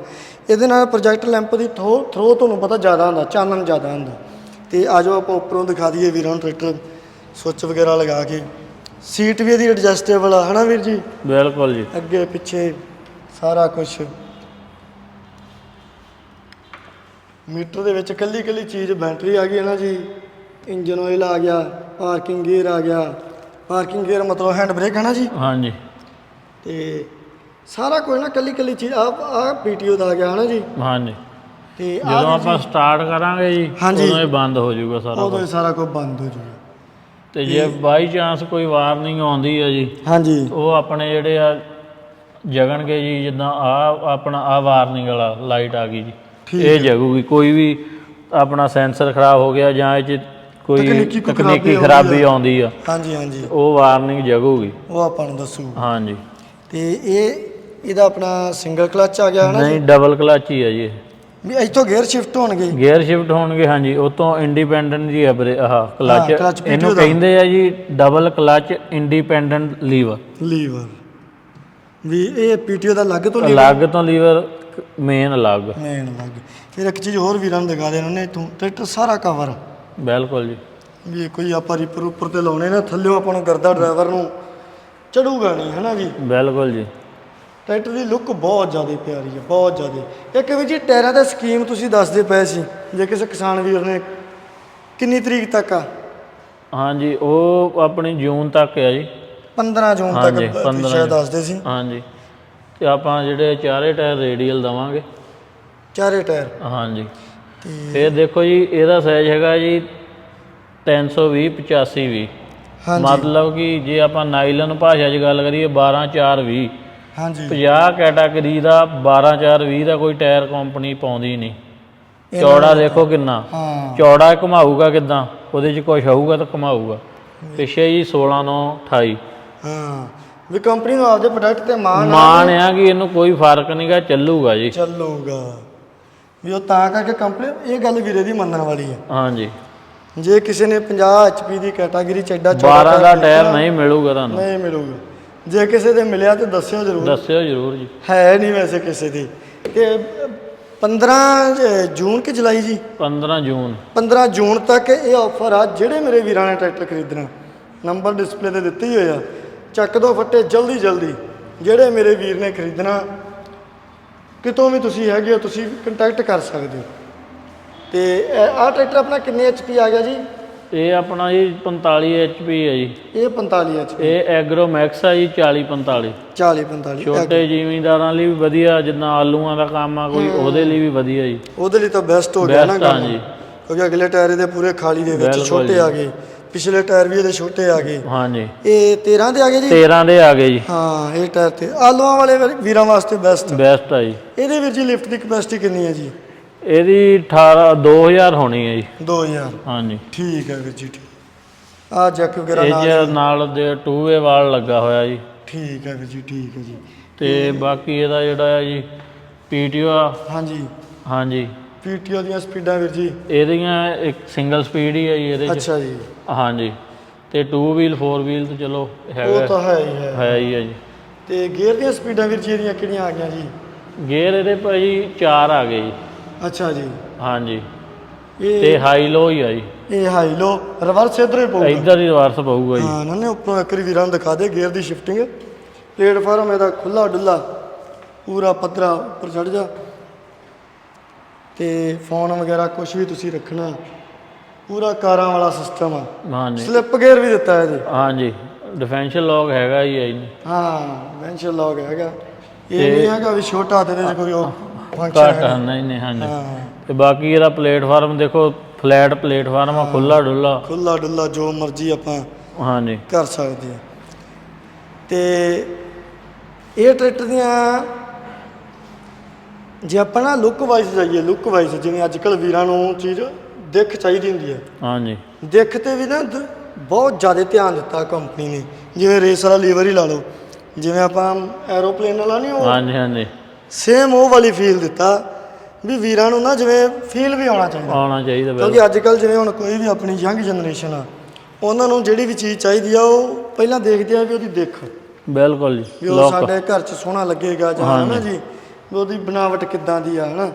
ਇਹਦੇ ਨਾਲ ਪ੍ਰੋਜੈਕਟ ਲੈਂਪ ਦੀ ਥਰੋ ਥਰੋ ਤੁਹਾਨੂੰ ਪਤਾ ਜ਼ਿਆਦਾ ਹੁੰਦਾ ਚਾਨਣ ਜ਼ਿਆਦਾ ਹੁੰਦਾ ਤੇ ਆਜੋ ਆਪਾਂ ਉੱਪਰੋਂ ਦਿਖਾ ਦਈਏ ਵੀਰਾਂ ਨੂੰ ਟਰੈਕਟਰ ਸੁੱਚ ਵਗੈਰਾ ਲਗਾ ਕੇ। ਸੀਟ ਵੀ ਇਹਦੀ ਐਡਜਸਟੇਬਲ ਆ ਹਨਾ ਵੀਰ ਜੀ? ਬਿਲਕੁਲ ਜੀ। ਅੱਗੇ ਪਿੱਛੇ ਸਾਰਾ ਕੁਝ ਮੀਟਰ ਦੇ ਵਿੱਚ ਕੱਲੀ ਕੱਲੀ ਚੀਜ਼ ਬੈਟਰੀ ਆ ਗਈ ਹੈ ਨਾ ਜੀ? ਇੰਜਨ ਆਇਲ ਆ ਗਿਆ ਪਾਰਕਿੰਗ ਗੇਅਰ ਆ ਗਿਆ। ਪਾਰਕਿੰਗ ਗੇਅਰ ਮਤਲਬ ਹੈਂਡ ਬ੍ਰੇਕ ਹੈ ਨਾ ਜੀ? ਹਾਂਜੀ। ਤੇ ਸਾਰਾ ਕੁਝ ਨਾ ਕੱਲੀ ਕੱਲੀ ਚੀਜ਼ ਆ ਆ ਪੀਟੀਓ ਦਾ ਆ ਗਿਆ ਹੈ ਨਾ ਜੀ? ਹਾਂਜੀ। ਤੇ ਜਦੋਂ ਆਪਾਂ ਸਟਾਰਟ ਕਰਾਂਗੇ ਜੀ ਹਾਂਜੀ। ਉਦੋਂ ਇਹ ਬੰਦ ਹੋ ਜਾਊਗਾ ਸਾਰਾ ਉਦੋਂ ਕੁਝ ਇਹ ਸਾਰਾ ਕੁਝ ਬੰਦ ਹੋ ਜੂਗਾ ਤੇ ਜੇ ਬਾਈ ਚਾਂਸ ਕੋਈ ਵਾਰਨਿੰਗ ਆਉਂਦੀ ਹੈ ਜੀ ਹਾਂਜੀ। ਉਹ ਆਪਣੇ ਜਿਹੜੇ ਆ ਜਗਣਗੇ ਜੀ ਜਿੱਦਾਂ ਆ ਆਪਣਾ ਆ ਵਾਰਨਿੰਗ ਵਾਲਾ ਲਾਈਟ ਆ ਗਈ ਜੀ। ਇਹ ਜਗੂਗੀ ਕੋਈ ਵੀ ਆਪਣਾ ਸੈਂਸਰ ਖਰਾਬ ਹੋ ਗਿਆ ਜਾਂ ਇਹ ਚ ਕੋਈ ਤਕਨੀਕੀ ਖਰਾਬੀ ਆਉਂਦੀ ਆ। ਹਾਂਜੀ ਹਾਂਜੀ। ਉਹ ਵਾਰਨਿੰਗ ਜਗੂਗੀ। ਉਹ ਆਪਾਂ ਨੂੰ ਦੱਸੂ ਹਾਂਜੀ। ਤੇ ਇਹ ਇਹਦਾ ਆਪਣਾ ਸਿੰਗਲ ਕਲਚ ਆ ਗਿਆ ਨਾ ਨਹੀਂ ਡਬਲ ਕਲਚ ਹੀ ਆ ਜੀ ਇਹ। ਵੀ ਇੱਥੋਂ ਗੇਅਰ ਸ਼ਿਫਟ ਹੋਣਗੇ। ਗੇਅਰ ਸ਼ਿਫਟ ਹੋਣਗੇ ਹਾਂਜੀ ਉਹ ਤੋਂ ਇੰਡੀਪੈਂਡੈਂਟ ਜੀ ਆ ਬਰੇ ਆਹ ਹਾਂ, ਕਲਚ ਇਹਨੂੰ ਦਾ। ਕਹਿੰਦੇ ਆ ਜੀ double clutch independent lever lever ਵੀ ਇਹ ਪੀਟੀਓ ਦਾ ਅਲੱਗ ਤੋਂ ਲੀਵਰ ਅਲੱਗ ਤੋਂ ਲੀਵਰ ਮੇਨ ਅਲੱਗ। ਮੇਨ ਅਲੱਗ। ਫਿਰ ਇੱਕ ਚੀਜ਼ ਹੋਰ ਵੀਰਾਂ ਨੂੰ ਦਿਖਾ ਦੇਣ ਉਹਨੇ ਇਥੋਂ ਟਰੈਕਟਰ ਸਾਰਾ ਕਵਰ ਬਿਲਕੁਲ ਜੀ। ਵੀ ਕੋਈ ਆਪਾਂ ਰਿਪਰ ਉੱਪਰ ਤੇ ਲਾਉਣੇ ਨਾ ਥੱਲਿਓਂ ਆਪਾਂ ਨੂੰ ਕਰਦਾ ਡਰਾਈਵਰ ਨੂੰ ਚੜੂਗਾ ਨਹੀਂ ਹਨਾ ਜੀ? ਬਿਲਕੁਲ ਜੀ। ਟਰੈਕਟਰ ਦੀ ਲੁੱਕ ਬਹੁਤ ਜ਼ਿਆਦਾ ਪਿਆਰੀ ਹੈ ਬਹੁਤ ਜ਼ਿਆਦਾ। ਇੱਕ ਵੀ ਜੀ ਟਾਇਰਾਂ ਦਾ ਸਕੀਮ ਤੁਸੀਂ ਦੱਸਦੇ ਪਏ ਸੀ ਜੇ ਕਿਸੇ ਕਿਸਾਨ ਵੀਰ ਨੇ ਕਿੰਨੀ ਤਰੀਕ ਤੱਕ ਆ? ਹਾਂਜੀ ਉਹ ਆਪਣੀ ਜੂਨ ਤੱਕ ਹੈ ਜੀ। 15 ਜੂਨ ਤੱਕ ਹਾਂਜੀ, ਤੁਸੀਂ 15 ਸ਼ਾਇਦ ਦੱਸਦੇ ਸੀ। ਹਾਂਜੀ। ਤੇ ਆਪਾਂ ਜਿਹੜੇ ਚਾਰੇ ਟਾਇਰ ਰੇਡੀਅਲ ਦਵਾਂਗੇ। ਚਾਰੇ ਟਾਇਰ? ਹਾਂਜੀ। ਤੇ ਇਹ ਦੇਖੋ ਜੀ ਇਹਦਾ ਸਾਈਜ਼ ਹੈਗਾ ਜੀ 320 85 20 ਹਾਂਜੀ। ਮਤਲਬ ਕਿ ਜੇ ਆਪਾਂ ਨਾਈਲਨ ਭਾਸ਼ਾ 'ਚ ਗੱਲ ਕਰੀਏ 12 4 20 ਹਾਂਜੀ। 50 ਕੈਟਾਗਰੀ ਦਾ 12 4 20 ਦਾ ਕੋਈ ਟਾਇਰ ਕੰਪਨੀ ਪਾਉਂਦੀ ਨਹੀਂ। ਚੌੜਾ ਦੇਖੋ ਕਿੰਨਾ। ਹਾਂ। ਚੌੜਾ ਘੁਮਾਊਗਾ ਕਿਦਾਂ? ਉਹਦੇ 'ਚ ਕੁਝ ਹੋਊਗਾ ਤਾਂ ਘੁਮਾਊਗਾ। ਪਿੱਛੇ ਜੀ 16 9 28 ਹਾਂ। ਵੀ ਕੰਪਨੀ ਨੂੰ ਆਪਦੇ ਪ੍ਰੋਡਕਟ ਤੇ ਮਾਣ ਮਾਣ ਆ ਕਿ ਇਹਨੂੰ ਕੋਈ ਫ਼ਰਕ ਨਹੀਂਗਾ ਚੱਲੂਗਾ ਜੀ। ਚੱਲੂਗਾ। ਵੀ ਉਹ ਤਾਂ ਕਰਕੇ ਕੰਪਨੀ ਇਹ ਗੱਲ ਵੀਰੇ ਦੀ ਮੰਨਣ ਵਾਲੀ ਹੈ ਹਾਂਜੀ। ਜੇ ਕਿਸੇ ਨੇ 50 HP ਦੀ ਕੈਟਾਗਰੀ ਚ ਐਡਾ 12 ਦਾ ਟਾਇਰ ਨਹੀਂ ਮਿਲੂਗਾ ਤੁਹਾਨੂੰ। ਨਹੀਂ ਮਿਲੂਗਾ। ਜੇ ਕਿਸੇ ਦੇ ਮਿਲਿਆ ਤੇ ਦੱਸਿਓ ਜ਼ਰੂਰ। ਦੱਸਿਓ ਜ਼ਰੂਰ ਜੀ। ਹੈ ਨਹੀਂ ਵੈਸੇ ਕਿਸੇ ਦੀ। ਤੇ 15 ਜੂਨ ਕਿ ਜੁਲਾਈ ਜੀ? 15 ਜੂਨ। 15 ਜੂਨ ਤੱਕ ਇਹ ਆਫਰ ਆ ਜਿਹੜੇ ਮੇਰੇ ਵੀਰਾਂ ਨੇ ਟਰੈਕਟਰ ਖਰੀਦਣਾ। ਨੰਬਰ ਡਿਸਪਲੇ ਤੇ ਦਿੱਤੇ ਹੀ ਹੋਏ ਆ। ਚੱਕ ਦੋ ਫੱਟੇ ਜਲਦੀ ਜਲਦੀ। ਜਿਹੜੇ ਮੇਰੇ ਵੀਰ ਨੇ ਖਰੀਦਣਾ ਕਿਤੋਂ ਵੀ ਤੁਸੀਂ ਹੈਗੇ ਹੋ ਤੁਸੀਂ ਕੰਟੈਕਟ ਕਰ ਸਕਦੇ ਹੋ। ਤੇ ਆਹ ਟਰੈਕਟਰ ਆਪਣਾ ਕਿੰਨੇ ਐਚਪੀ ਆ ਗਿਆ ਜੀ? ਇਹ ਆਪਣਾ ਜੀ 45 HP ਹੈ ਜੀ। ਇਹ 45 ਐਚਪੀ ਇਹ ਐਗਰੋ ਮੈਕਸ ਆ ਜੀ 40 45 40 45 ਛੋਟੇ ਜ਼ਿਮੀਂਦਾਰਾਂ ਲਈ ਵੀ ਵਧੀਆ ਜਿੱਦਾਂ ਆਲੂਆਂ ਦਾ ਕੰਮ ਆ ਕੋਈ ਉਹਦੇ ਲਈ ਵੀ ਵਧੀਆ ਜੀ। ਉਹਦੇ ਲਈ ਤਾਂ ਬੈਸਟ ਹੋ ਗਿਆ ਨਾ Best ਆ ਕੰਮ। ਜੀ। ਕਿਉਂਕਿ ਅਗਲੇ ਟਾਇਰ ਇਹਦੇ ਪੂਰੇ ਖਾਲੀ ਦੇ ਵਿੱਚ ਬਿਲਕੁਲ ਛੋਟੇ। ਆ ਗਏ। ਪਿਛਲੇ ਟਾਇਰ ਵੀ ਇਹਦੇ ਛੋਟੇ ਆ ਗਏ। ਹਾਂਜੀ। ਇਹ 13 ਦੇ ਆ ਗਏ ਜੀ? 13 ਦੇ ਆ ਗਏ ਜੀ। ਹਾਂ ਇਹ ਟਾਇਰ ਤੇ। ਆਲੂਆਂ ਵਾਲੇ ਵੀਰ- ਵੀਰਾਂ ਵਾਸਤੇ ਬੈਸਟ ਬੈਸਟ ਆ ਜੀ। ਇਹਦੇ ਵੀਰ ਜੀ ਲਿਫਟ ਦੀ ਕਪੈਸਿਟੀ ਕਿੰਨੀ ਹੈ ਜੀ? ਇਹਦੀ 18 2000 ਹੋਣੀ ਹੈ ਜੀ। 2000 ਹਾਂਜੀ। ਠੀਕ ਹੈ ਵੀਰ ਜੀ ਠੀਕ। ਆ ਜੈਕ ਵਗੈਰਾ ਇਹ ਨਾਲ 'ਚ ਨਾਲ ਦੇ 2ਵੇ ਵਾਲ ਲੱਗਾ ਹੋਇਆ ਜੀ। ਠੀਕ ਹੈ ਵੀਰ ਜੀ ਠੀਕ ਹੈ ਜੀ। ਤੇ ਬਾਕੀ ਇਹਦਾ ਜਿਹੜਾ ਹੈ ਜੀ ਪੀਟੀਓ ਆ। ਹਾਂਜੀ। ਹਾਂਜੀ। ਪੀਟੀਓ ਦੀਆਂ ਸਪੀਡਾਂ ਵੀਰ ਜੀ। ਇਹਦੀਆਂ ਇੱਕ ਸਿੰਗਲ ਸਪੀਡ ਹੀ ਹੈ ਜੀ ਇਹਦੇ 'ਚ। ਅੱਛਾ ਜੀ। ਹਾਂਜੀ। ਤੇ 2 ਵੀਲ 4 ਵੀਲ ਤੇ ਚਲੋ ਉਹ ਹੈਗਾ ਤਾਂ ਹੈ ਹੀ ਹੈ। ਹੈ ਹੀ ਹੈ ਜੀ। ਤੇ ਗੇਅਰ ਦੀਆਂ ਸਪੀਡਾਂ ਵੀਰ ਜੀ ਇਹਦੀਆਂ ਕਿਹੜੀਆਂ ਆ ਗਈਆਂ ਜੀ? ਗੇਅਰ ਇਹਦੇ ਭਾਈ 4 ਆ ਗਏ ਜੀ। ਅੱਛਾ ਜੀ। ਹਾਂਜੀ। ਇਹ ਤੇ ਹਾਈ ਲੋ ਹੀ ਆ ਜੀ। ਇਹ ਹਾਈ ਲੋ ਰਿਵਰਸ ਇਧਰ ਹੀ ਪਊਗਾ। ਇੱਧਰ ਹੀ ਰਿਵਰਸ ਪਊਗਾ ਜੀ। ਹਾਂ ਨਾ ਨੇ ਉੱਪਰੋਂ ਇੱਕ ਵਾਰੀ ਵੀਰਾਂ ਨੂੰ ਦਿਖਾ ਦੇ ਗੇਅਰ ਦੀ ਸ਼ਿਫਟਿੰਗ ਪਲੇਟਫਾਰਮ ਇਹਦਾ ਖੁੱਲਾ ਡੁੱਲਾ ਪੂਰਾ ਪੱਧਰਾ ਉੱਪਰ ਚੜ ਜਾ। ਤੇ ਫੋਨ ਵਗੈਰਾ ਕੁਝ ਵੀ ਤੁਸੀਂ ਰੱਖਣਾ ਪੂਰਾ ਕਾਰਾਂ ਵਾਲਾ ਸਿਸਟਮ ਆ। ਹਾਂਜੀ। ਸਲਿੱਪ ਗੇਅਰ ਵੀ ਦਿੱਤਾ ਇਹਦੇ। ਹਾਂਜੀ। ਡਿਫੈਂਸ਼ਲ ਲੌਕ ਹੈਗਾ ਹੀ ਹੈ ਜੀ ਹਾਂ ਮੈਂਸ਼ਨ ਲੌਗ ਹੈਗਾ। ਇਹ ਨਹੀਂ ਹੈਗਾ ਵੀ ਛੋਟਾ ਤੇ ਇਹਦੇ 'ਚ ਕੋਈ ਉਹ ਫੰਕਸ਼ਨ ਘੱਟ ਹੈ ਨਹੀਂ ਨਹੀਂ ਹਾਂਜੀ। ਹਾਂ। ਤੇ ਬਾਕੀ ਇਹਦਾ ਪਲੇਟਫਾਰਮ ਦੇਖੋ ਫਲੈਟ ਪਲੇਟਫਾਰਮ ਆ ਖੁੱਲਾ ਡੁੱਲਾ ਖੁੱਲਾ ਡੁੱਲਾ ਜੋ ਮਰਜ਼ੀ ਆਪਾਂ ਹਾਂਜੀ। ਕਰ ਸਕਦੇ ਆ ਤੇ ਇਹ ਟਰੈਕਟਰ ਦੀਆਂ ਜੇ ਆਪਾਂ ਨਾ ਲੁੱਕ ਵਾਈਜ਼ ਜਾਈਏ ਲੁੱਕ ਵਾਈਜ਼ ਜਿਵੇਂ ਅੱਜ ਕੱਲ ਵੀਰਾਂ ਨੂੰ ਚੀਜ਼ ਦਿੱਖ ਚਾਹੀਦੀ ਹੁੰਦੀ ਹੈ। ਹਾਂਜੀ। ਦਿੱਖ ਤੇ ਵੀ ਨਾ ਦ- ਬਹੁਤ ਜ਼ਿਆਦਾ ਧਿਆਨ ਦਿੱਤਾ ਕੰਪਨੀ ਨੇ। ਜਿਵੇਂ ਰੇਸ ਵਾਲਾ ਲੀਵਰ ਹੀ ਲਾ ਲਓ। ਜਿਵੇਂ ਆਪਾਂ ਐਰੋਪਲੇਨ ਵਾਲਾ ਨਹੀਂ ਉਹ ਹਾਂਜੀ ਹਾਂਜੀ। ਸੇਮ ਉਹ ਵਾਲੀ ਫੀਲ ਦਿੱਤਾ ਵੀ ਵੀਰਾਂ ਨੂੰ ਨਾ ਜਿਵੇਂ ਫੀਲ ਵੀ ਆਉਣਾ ਚਾਹੀਦਾ। ਆਉਣਾ ਚਾਹੀਦਾ ਕਿਉਂਕਿ ਅੱਜ ਕੱਲ ਜਿਵੇਂ ਹੁਣ ਕੋਈ ਵੀ ਆਪਣੀ ਯੰਗ ਜਨਰੇਸ਼ਨ ਆ ਉਹਨਾਂ ਨੂੰ ਜਿਹੜੀ ਵੀ ਚੀਜ਼ ਚਾਹੀਦੀ ਆ ਉਹ ਪਹਿਲਾਂ ਦੇਖਦੇ ਆ ਵੀ ਉਹਦੀ ਦਿੱਖ। ਬਿਲਕੁਲ ਜੀ ਵੀ ਉਹ ਸਾਡੇ ਘਰ 'ਚ ਸੋਹਣਾ ਲੱਗੇਗਾ ਜਾਂ ਹਨਾ ਜੀ ਵੀ ਉਹਦੀ ਬਣਾਵਟ ਕਿੱਦਾਂ ਦੀ ਆ ਹਨਾ।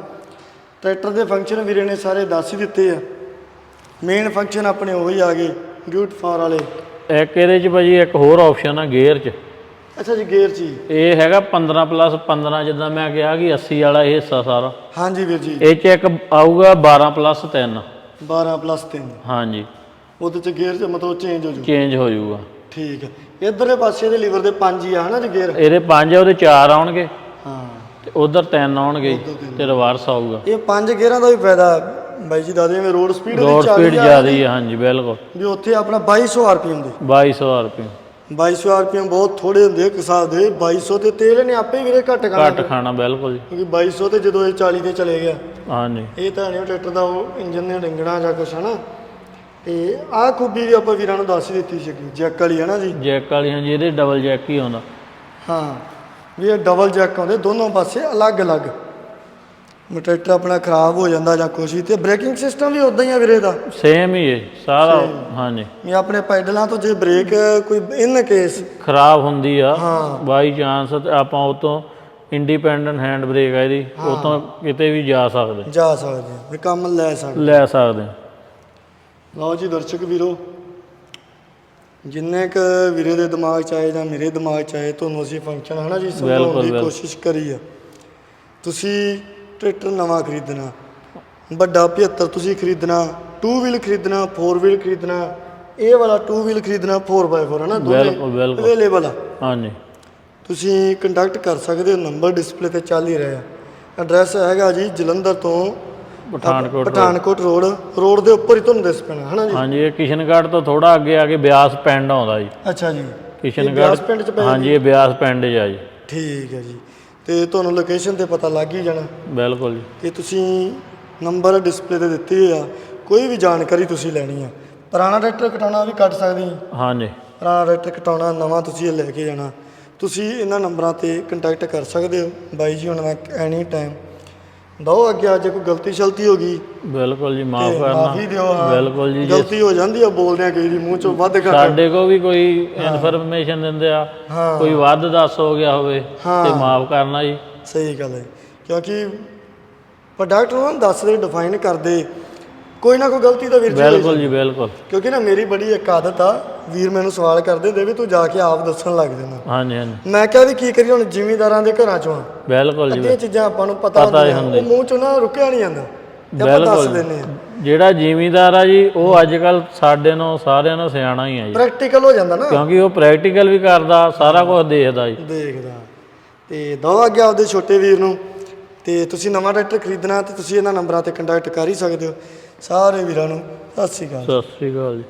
ਟਰੈਕਟਰ ਦੇ ਫੰਕਸ਼ਨ ਵੀਰੇ ਨੇ ਸਾਰੇ ਦੱਸ ਹੀ ਦਿੱਤੇ ਆ। ਮੇਨ ਫੰਕਸ਼ਨ ਆਪਣੇ ਉਹੀ ਆ ਗਏ ਡਿਊਟ ਫਾਰ ਵਾਲੇ। ਇੱਕ ਇਹਦੇ ਚ ਭਾਜੀ ਇੱਕ ਹੋਰ ਆਪਸ਼ਨ ਆ ਗੇਅਰ ਚ। ਅੱਛਾ ਜੀ ਗੇਅਰ ਜੀ। ਇਹ ਹੈਗਾ 15 ਪਲੱਸ 15 ਜਿੱਦਾਂ ਮੈਂ ਕਿਹਾ ਕਿ 80 ਵਾਲਾ ਇਹ ਹਿੱਸਾ ਸਾਰਾ। ਹਾਂਜੀ ਵੀਰ ਜੀ। ਇਹ ਚ ਇੱਕ ਆਊਗਾ 12 ਪਲੱਸ 3 12 ਪਲੱਸ 3 ਹਾਂਜੀ। ਉਹਦੇ ਚ ਗੇਅਰ ਚ ਮਤਲਬ ਚੇਂਜ ਹੋ ਜੂ। ਚੇਂਜ ਹੋ ਜਾਊਗਾ ਠੀਕ ਹੈ। ਇਧਰਲੇ ਪਾਸੇ ਦੇ ਲੀਵਰ ਦੇ ਪੰਜ ਹੀ ਆ ਹਨਾ ਜੀ ਗੇਅਰ ਇਹਦੇ 5 ਆ ਉਹਦੇ 4 ਆਉਣਗੇ। ਹਾਂ। ਤੇ ਉਧਰ 3 ਆਉਣਗੇ ਤੇ ਰਿਵਰਸ ਆਊਗਾ। ਇਹ ਪੰਜ ਗੇਅਰਾਂ ਦਾ ਵੀ ਫਾਇਦਾ ਬਾਈ ਜੀ ਦੱਸਦੇ ਜਿਵੇਂ ਰੋਡ ਸਪੀਡ ਰੋਡ ਸਪੀਡ ਜ਼ਿਆਦਾ ਹੀ ਹਾਂਜੀ ਬਿਲਕੁਲ। ਵੀ ਉੱਥੇ ਆਪਣਾ 2200 ਆਰਪੀਐਮ ਦੇ 2200 ਰੁਪਏ 2200 ਆਰਪੀਐਮ ਬਹੁਤ ਥੋੜੇ ਹੁੰਦੇ ਹਿਸਾਬ ਦੇ 2200 ਤੇ ਤੇਲ ਨੇ ਆਪੇ ਹੀ ਵੀਰੇ ਘੱਟ ਕਰਨਾ ਘੱਟ ਖਾਣਾ ਬਿਲਕੁਲ ਜੀ। ਕਿਉਂਕਿ 2200 ਤੇ ਜਦੋਂ ਇਹ 40 ਤੇ ਚਲੇ ਗਿਆ। ਹਾਂਜੀ। ਇਹ ਤਾਂ ਨਹੀਂ ਟਰੈਕਟਰ ਦਾ ਉਹ ਇੰਜਨ ਨੇ ਡਿੰਗਣਾ ਜਾਂ ਕੁਛ ਹਨਾ? ਤੇ ਆਹ ਖੂਬੀ ਵੀ ਆਪਾਂ ਵੀਰਾਂ ਨੂੰ ਦੱਸ ਹੀ ਦਿੱਤੀ ਸੀਗੀ ਜੈਕ ਵਾਲੀ ਹਨਾ ਜੀ? ਜੈਕ ਵਾਲੀ ਹਾਂਜੀ ਇਹਦੇ ਡਬਲ ਜੈਕ ਹੀ ਆਉਂਦਾ। ਹਾਂ ਵੀ ਇਹ ਡਬਲ ਜੈਕ ਆਉਂਦੇ ਦੋਨੋਂ ਪਾਸੇ ਅਲੱਗ-ਅਲੱਗ। ਟਰੈਕਟਰ ਆਪਣਾ ਖਰਾਬ ਹੋ ਜਾਂਦਾ ਜਾਂ ਕੁਛ ਵੀ ਤੇ ਬ੍ਰੇਕਿੰਗ ਸਿਸਟਮ ਵੀ ਉਦਾਂ ਹੀ ਆ ਵੀਰੇ ਦਾ। ਸੇਮ ਹੀ ਹੈ ਸਾਰਾ ਹਾਂਜੀ। ਵੀ ਆਪਣੇ ਪੈਡਲਾਂ ਤੋਂ ਜੇ ਬ੍ਰੇਕ ਕੋਈ ਇਨ ਕੇਸ ਖਰਾਬ ਹੁੰਦੀ ਆ ਹਾਂ। ਬਾਈ ਚਾਂਸ ਆਪਾਂ ਉਹ ਤੋਂ ਇੰਡੀਪੈਂਡੈਂਟ ਹੈਂਡ ਬ੍ਰੇਕ ਆ ਇਹਦੀ ਉਹ ਤੋਂ ਕਿਤੇ ਵੀ ਜਾ ਸਕਦੇ। ਜਾ ਸਕਦੇ ਆ, ਵੀ ਕੰਮ ਲੈ ਸਕਦੇ ਲੈ ਸਕਦੇ ਲਓ ਜੀ ਦਰਸ਼ਕ ਵੀਰੋ ਜਿੰਨੇ ਕ ਵੀਰੇ ਦੇ ਦਿਮਾਗ ਚ ਆਏ ਜਾਂ ਮੇਰੇ ਦਿਮਾਗ ਚ ਆਏ ਤੁਹਾਨੂੰ ਅਸੀਂ ਫੰਕਸ਼ਨ ਹਨਾ ਜੀ ਸਮਝਾਉਣ ਬਿਲਕੁਲ, ਦੀ ਬਿਲਕੁਲ। ਕੋਸ਼ਿਸ਼ ਕਰੀ ਆ। ਤੁਸੀਂ ਟਰੈਕਟਰ ਨਵਾਂ ਖਰੀਦਣਾ। ਵੱਡਾ 75 ਤੁਸੀਂ ਖਰੀਦਣਾ 2 ਵੀਲ ਖਰੀਦਣਾ 4 ਵੀਲ ਖਰੀਦਣਾ ਇਹ ਵਾਲਾ 2 ਵੀਲ ਖਰੀਦਣਾ 4x4 ਹਨਾ ਬਿਲਕੁਲ। ਅਵੇਲੇਬਲ ਆ। ਹਾਂਜੀ। ਤੁਸੀਂ ਕੰਟੈਕਟ ਕਰ ਸਕਦੇ ਹੋ ਨੰਬਰ ਡਿਸਪਲੇ ਤੇ ਚੱਲ ਹੀ ਰਿਹਾ। ਐਡਰੈਸ ਹੈਗਾ ਜੀ ਜਲੰਧਰ ਤੋਂ ਪਠਾਨਕੋਟ ਪਠਾਨਕੋਟ ਰੋਡ ਰੋਡ ਦੇ ਉੱਪਰ ਹੀ ਤੁਹਾਨੂੰ ਦਿਸ ਪੈਣਾ ਹਨਾ ਜੀ? ਹਾਂਜੀ ਇਹ ਕਿਸ਼ਨਗੜ੍ਹ ਤੋਂ ਥੋੜਾ ਅੱਗੇ ਆ ਕੇ ਬਿਆਸ ਪਿੰਡ ਆਉਂਦਾ ਜੀ। ਅੱਛਾ ਜੀ। ਕਿਸ਼ਨਗੜ੍ਹ ਪਿੰਡ ਚ ਪੈ ਹਾਂਜੀ ਇਹ ਬਿਆਸ ਪਿੰਡ 'ਚ ਆ ਜੀ। ਠੀਕ ਹੈ ਜੀ। ਤੇ ਤੁਹਾਨੂੰ ਲੋਕੇਸ਼ਨ ਤੇ ਪਤਾ ਲੱਗ ਹੀ ਜਾਣਾ। ਬਿਲਕੁਲ ਜੀ। ਕਿ ਤੁਸੀਂ ਨੰਬਰ ਡਿਸਪਲੇ ਤੇ ਦਿੱਤੇ ਹੋਏ ਆ। ਕੋਈ ਵੀ ਜਾਣਕਾਰੀ ਤੁਸੀਂ ਲੈਣੀ ਆ। ਪੁਰਾਣਾ ਟਰੈਕਟਰ ਕਟਾਉਣਾ ਵੀ ਕੱਟ ਸਕਦੇ ਜੀ ਹਾਂਜੀ। ਪੁਰਾਣਾ ਟਰੈਕਟਰ ਕਟਾਉਣਾ ਨਵਾਂ ਤੁਸੀਂ ਇਹ ਲੈ ਕੇ ਜਾਣਾ। ਤੁਸੀਂ ਇਹਨਾਂ ਨੰਬਰਾਂ ਤੇ ਕੰਟੈਕਟ ਕਰ ਸਕਦੇ ਹੋ। ਬਾਈ ਜੀ ਹੁਣ ਮੈਂ ਐਨੀ ਟਾਈਮ ਦੋ ਅੱਗੇ ਅੱਜ ਕੋਈ ਗਲਤੀ ਸ਼ਲਤੀ ਹੋ ਗਈ ਬਿਲਕੁਲ ਜੀ ਮਾਫ ਕਰਨਾ। ਮਾਫੀ ਦਿਓ ਹਾਂ। ਬਿਲਕੁਲ ਜੀ ਜੇ ਗਲਤੀ ਹੋ ਜਾਂਦੀ ਆ ਬੋਲਦੇ ਆ ਕਈ ਦੀ ਮੂੰਹ ਚੋਂ ਵੱਧ ਘੱਟ। ਸਾਡੇ ਕੋ ਵੀ ਕੋਈ ਇਨਫੋਰਮੇਸ਼ਨ ਦਿੰਦੇ ਆ। ਹਾਂ। ਕੋਈ ਵੱਧ ਦੱਸ ਹੋ ਗਿਆ ਹੋਵੇ ਹਾਂ। ਤੇ ਮਾਫ ਕਰਨਾ ਜੀ। ਸਹੀ ਗੱਲ ਹੈ। ਕਿਉਂਕਿ ਪ੍ਰੋਡਕਟ ਨੂੰ ਨਾ ਦੱਸਦੇ ਡਿਫਾਈਨ ਕਰਦੇ। ਕੋਈ ਨਾ ਕੋਈ ਗਲਤੀ ਤਾਂ ਵੀਰ ਜੀ ਹੋਈ ਬਿਲਕੁਲ ਜੀ ਬਿਲਕੁਲ। ਕਿਉਂਕਿ ਨਾ ਮੇਰੀ ਬੜੀ ਇੱਕ ਆਦਤ ਆ ਵੀਰ ਮੈਨੂੰ ਸਵਾਲ ਕਰਦੇ ਹੁੰਦੇ ਵੀ ਤੂੰ ਜਾ ਕੇ ਆਪ ਦੱਸਣ ਲੱਗ ਜਾਣਾ। ਹਾਂਜੀ ਹਾਂਜੀ। ਮੈਂ ਕਿਹਾ ਵੀ ਕੀ ਕਰੀ ਹੁਣ ਜ਼ਿਮੀਂਦਾਰਾਂ ਦੇ ਘਰਾਂ ਚੋਂ ਬਿਲਕੁਲ ਜੀ ਇਹ ਚੀਜ਼ਾਂ ਆਪਾਂ ਨੂੰ ਪਤਾ ਹੁੰਦੀਆਂ। ਮੂੰਹ ਚੋਂ ਨਾ ਰੁਕਿਆ ਨਹੀਂ ਜਾਂਦਾ। ਬਿਲਕੁਲ। ਜਿਹੜਾ ਜ਼ਿਮੀਦਾਰ ਆ ਜੀ ਉਹ ਅੱਜ ਕੱਲ ਸਾਡੇ ਨੂੰ ਸਾਰਿਆਂ ਨੂੰ ਸਿਆਣਾ ਹੀ ਆ ਜੀ। ਪ੍ਰੈਕਟੀਕਲ ਹੋ ਜਾਂਦਾ ਨਾ। ਕਿਉਂਕਿ ਉਹ ਪ੍ਰੈਕਟੀਕਲ ਵੀ ਕਰਦਾ ਸਾਰਾ ਕੁਝ ਦੇਖਦਾ ਜੀ। ਦੇਖਦਾ। ਤੇ ਦੋ ਅੱਗੇ ਆਪਦੇ ਛੋਟੇ ਵੀਰ ਨੂੰ। ਤੇ ਤੁਸੀਂ ਨਵਾਂ ਟਰੈਕਟਰ ਖਰੀਦਣਾ ਤੇ ਤੁਸੀਂ ਇਹਨਾਂ ਨੰਬਰਾਂ ਤੇ ਕੰਟੈਕਟ ਕਰ ਹੀ ਸਕਦੇ ਹੋ। ਸਾਰੇ ਵੀਰਾਂ ਨੂੰ ਸਤਿ ਸ਼੍ਰੀ ਅਕਾਲ। ਸਤਿ ਸ੍ਰੀ ਅਕਾਲ ਜੀ।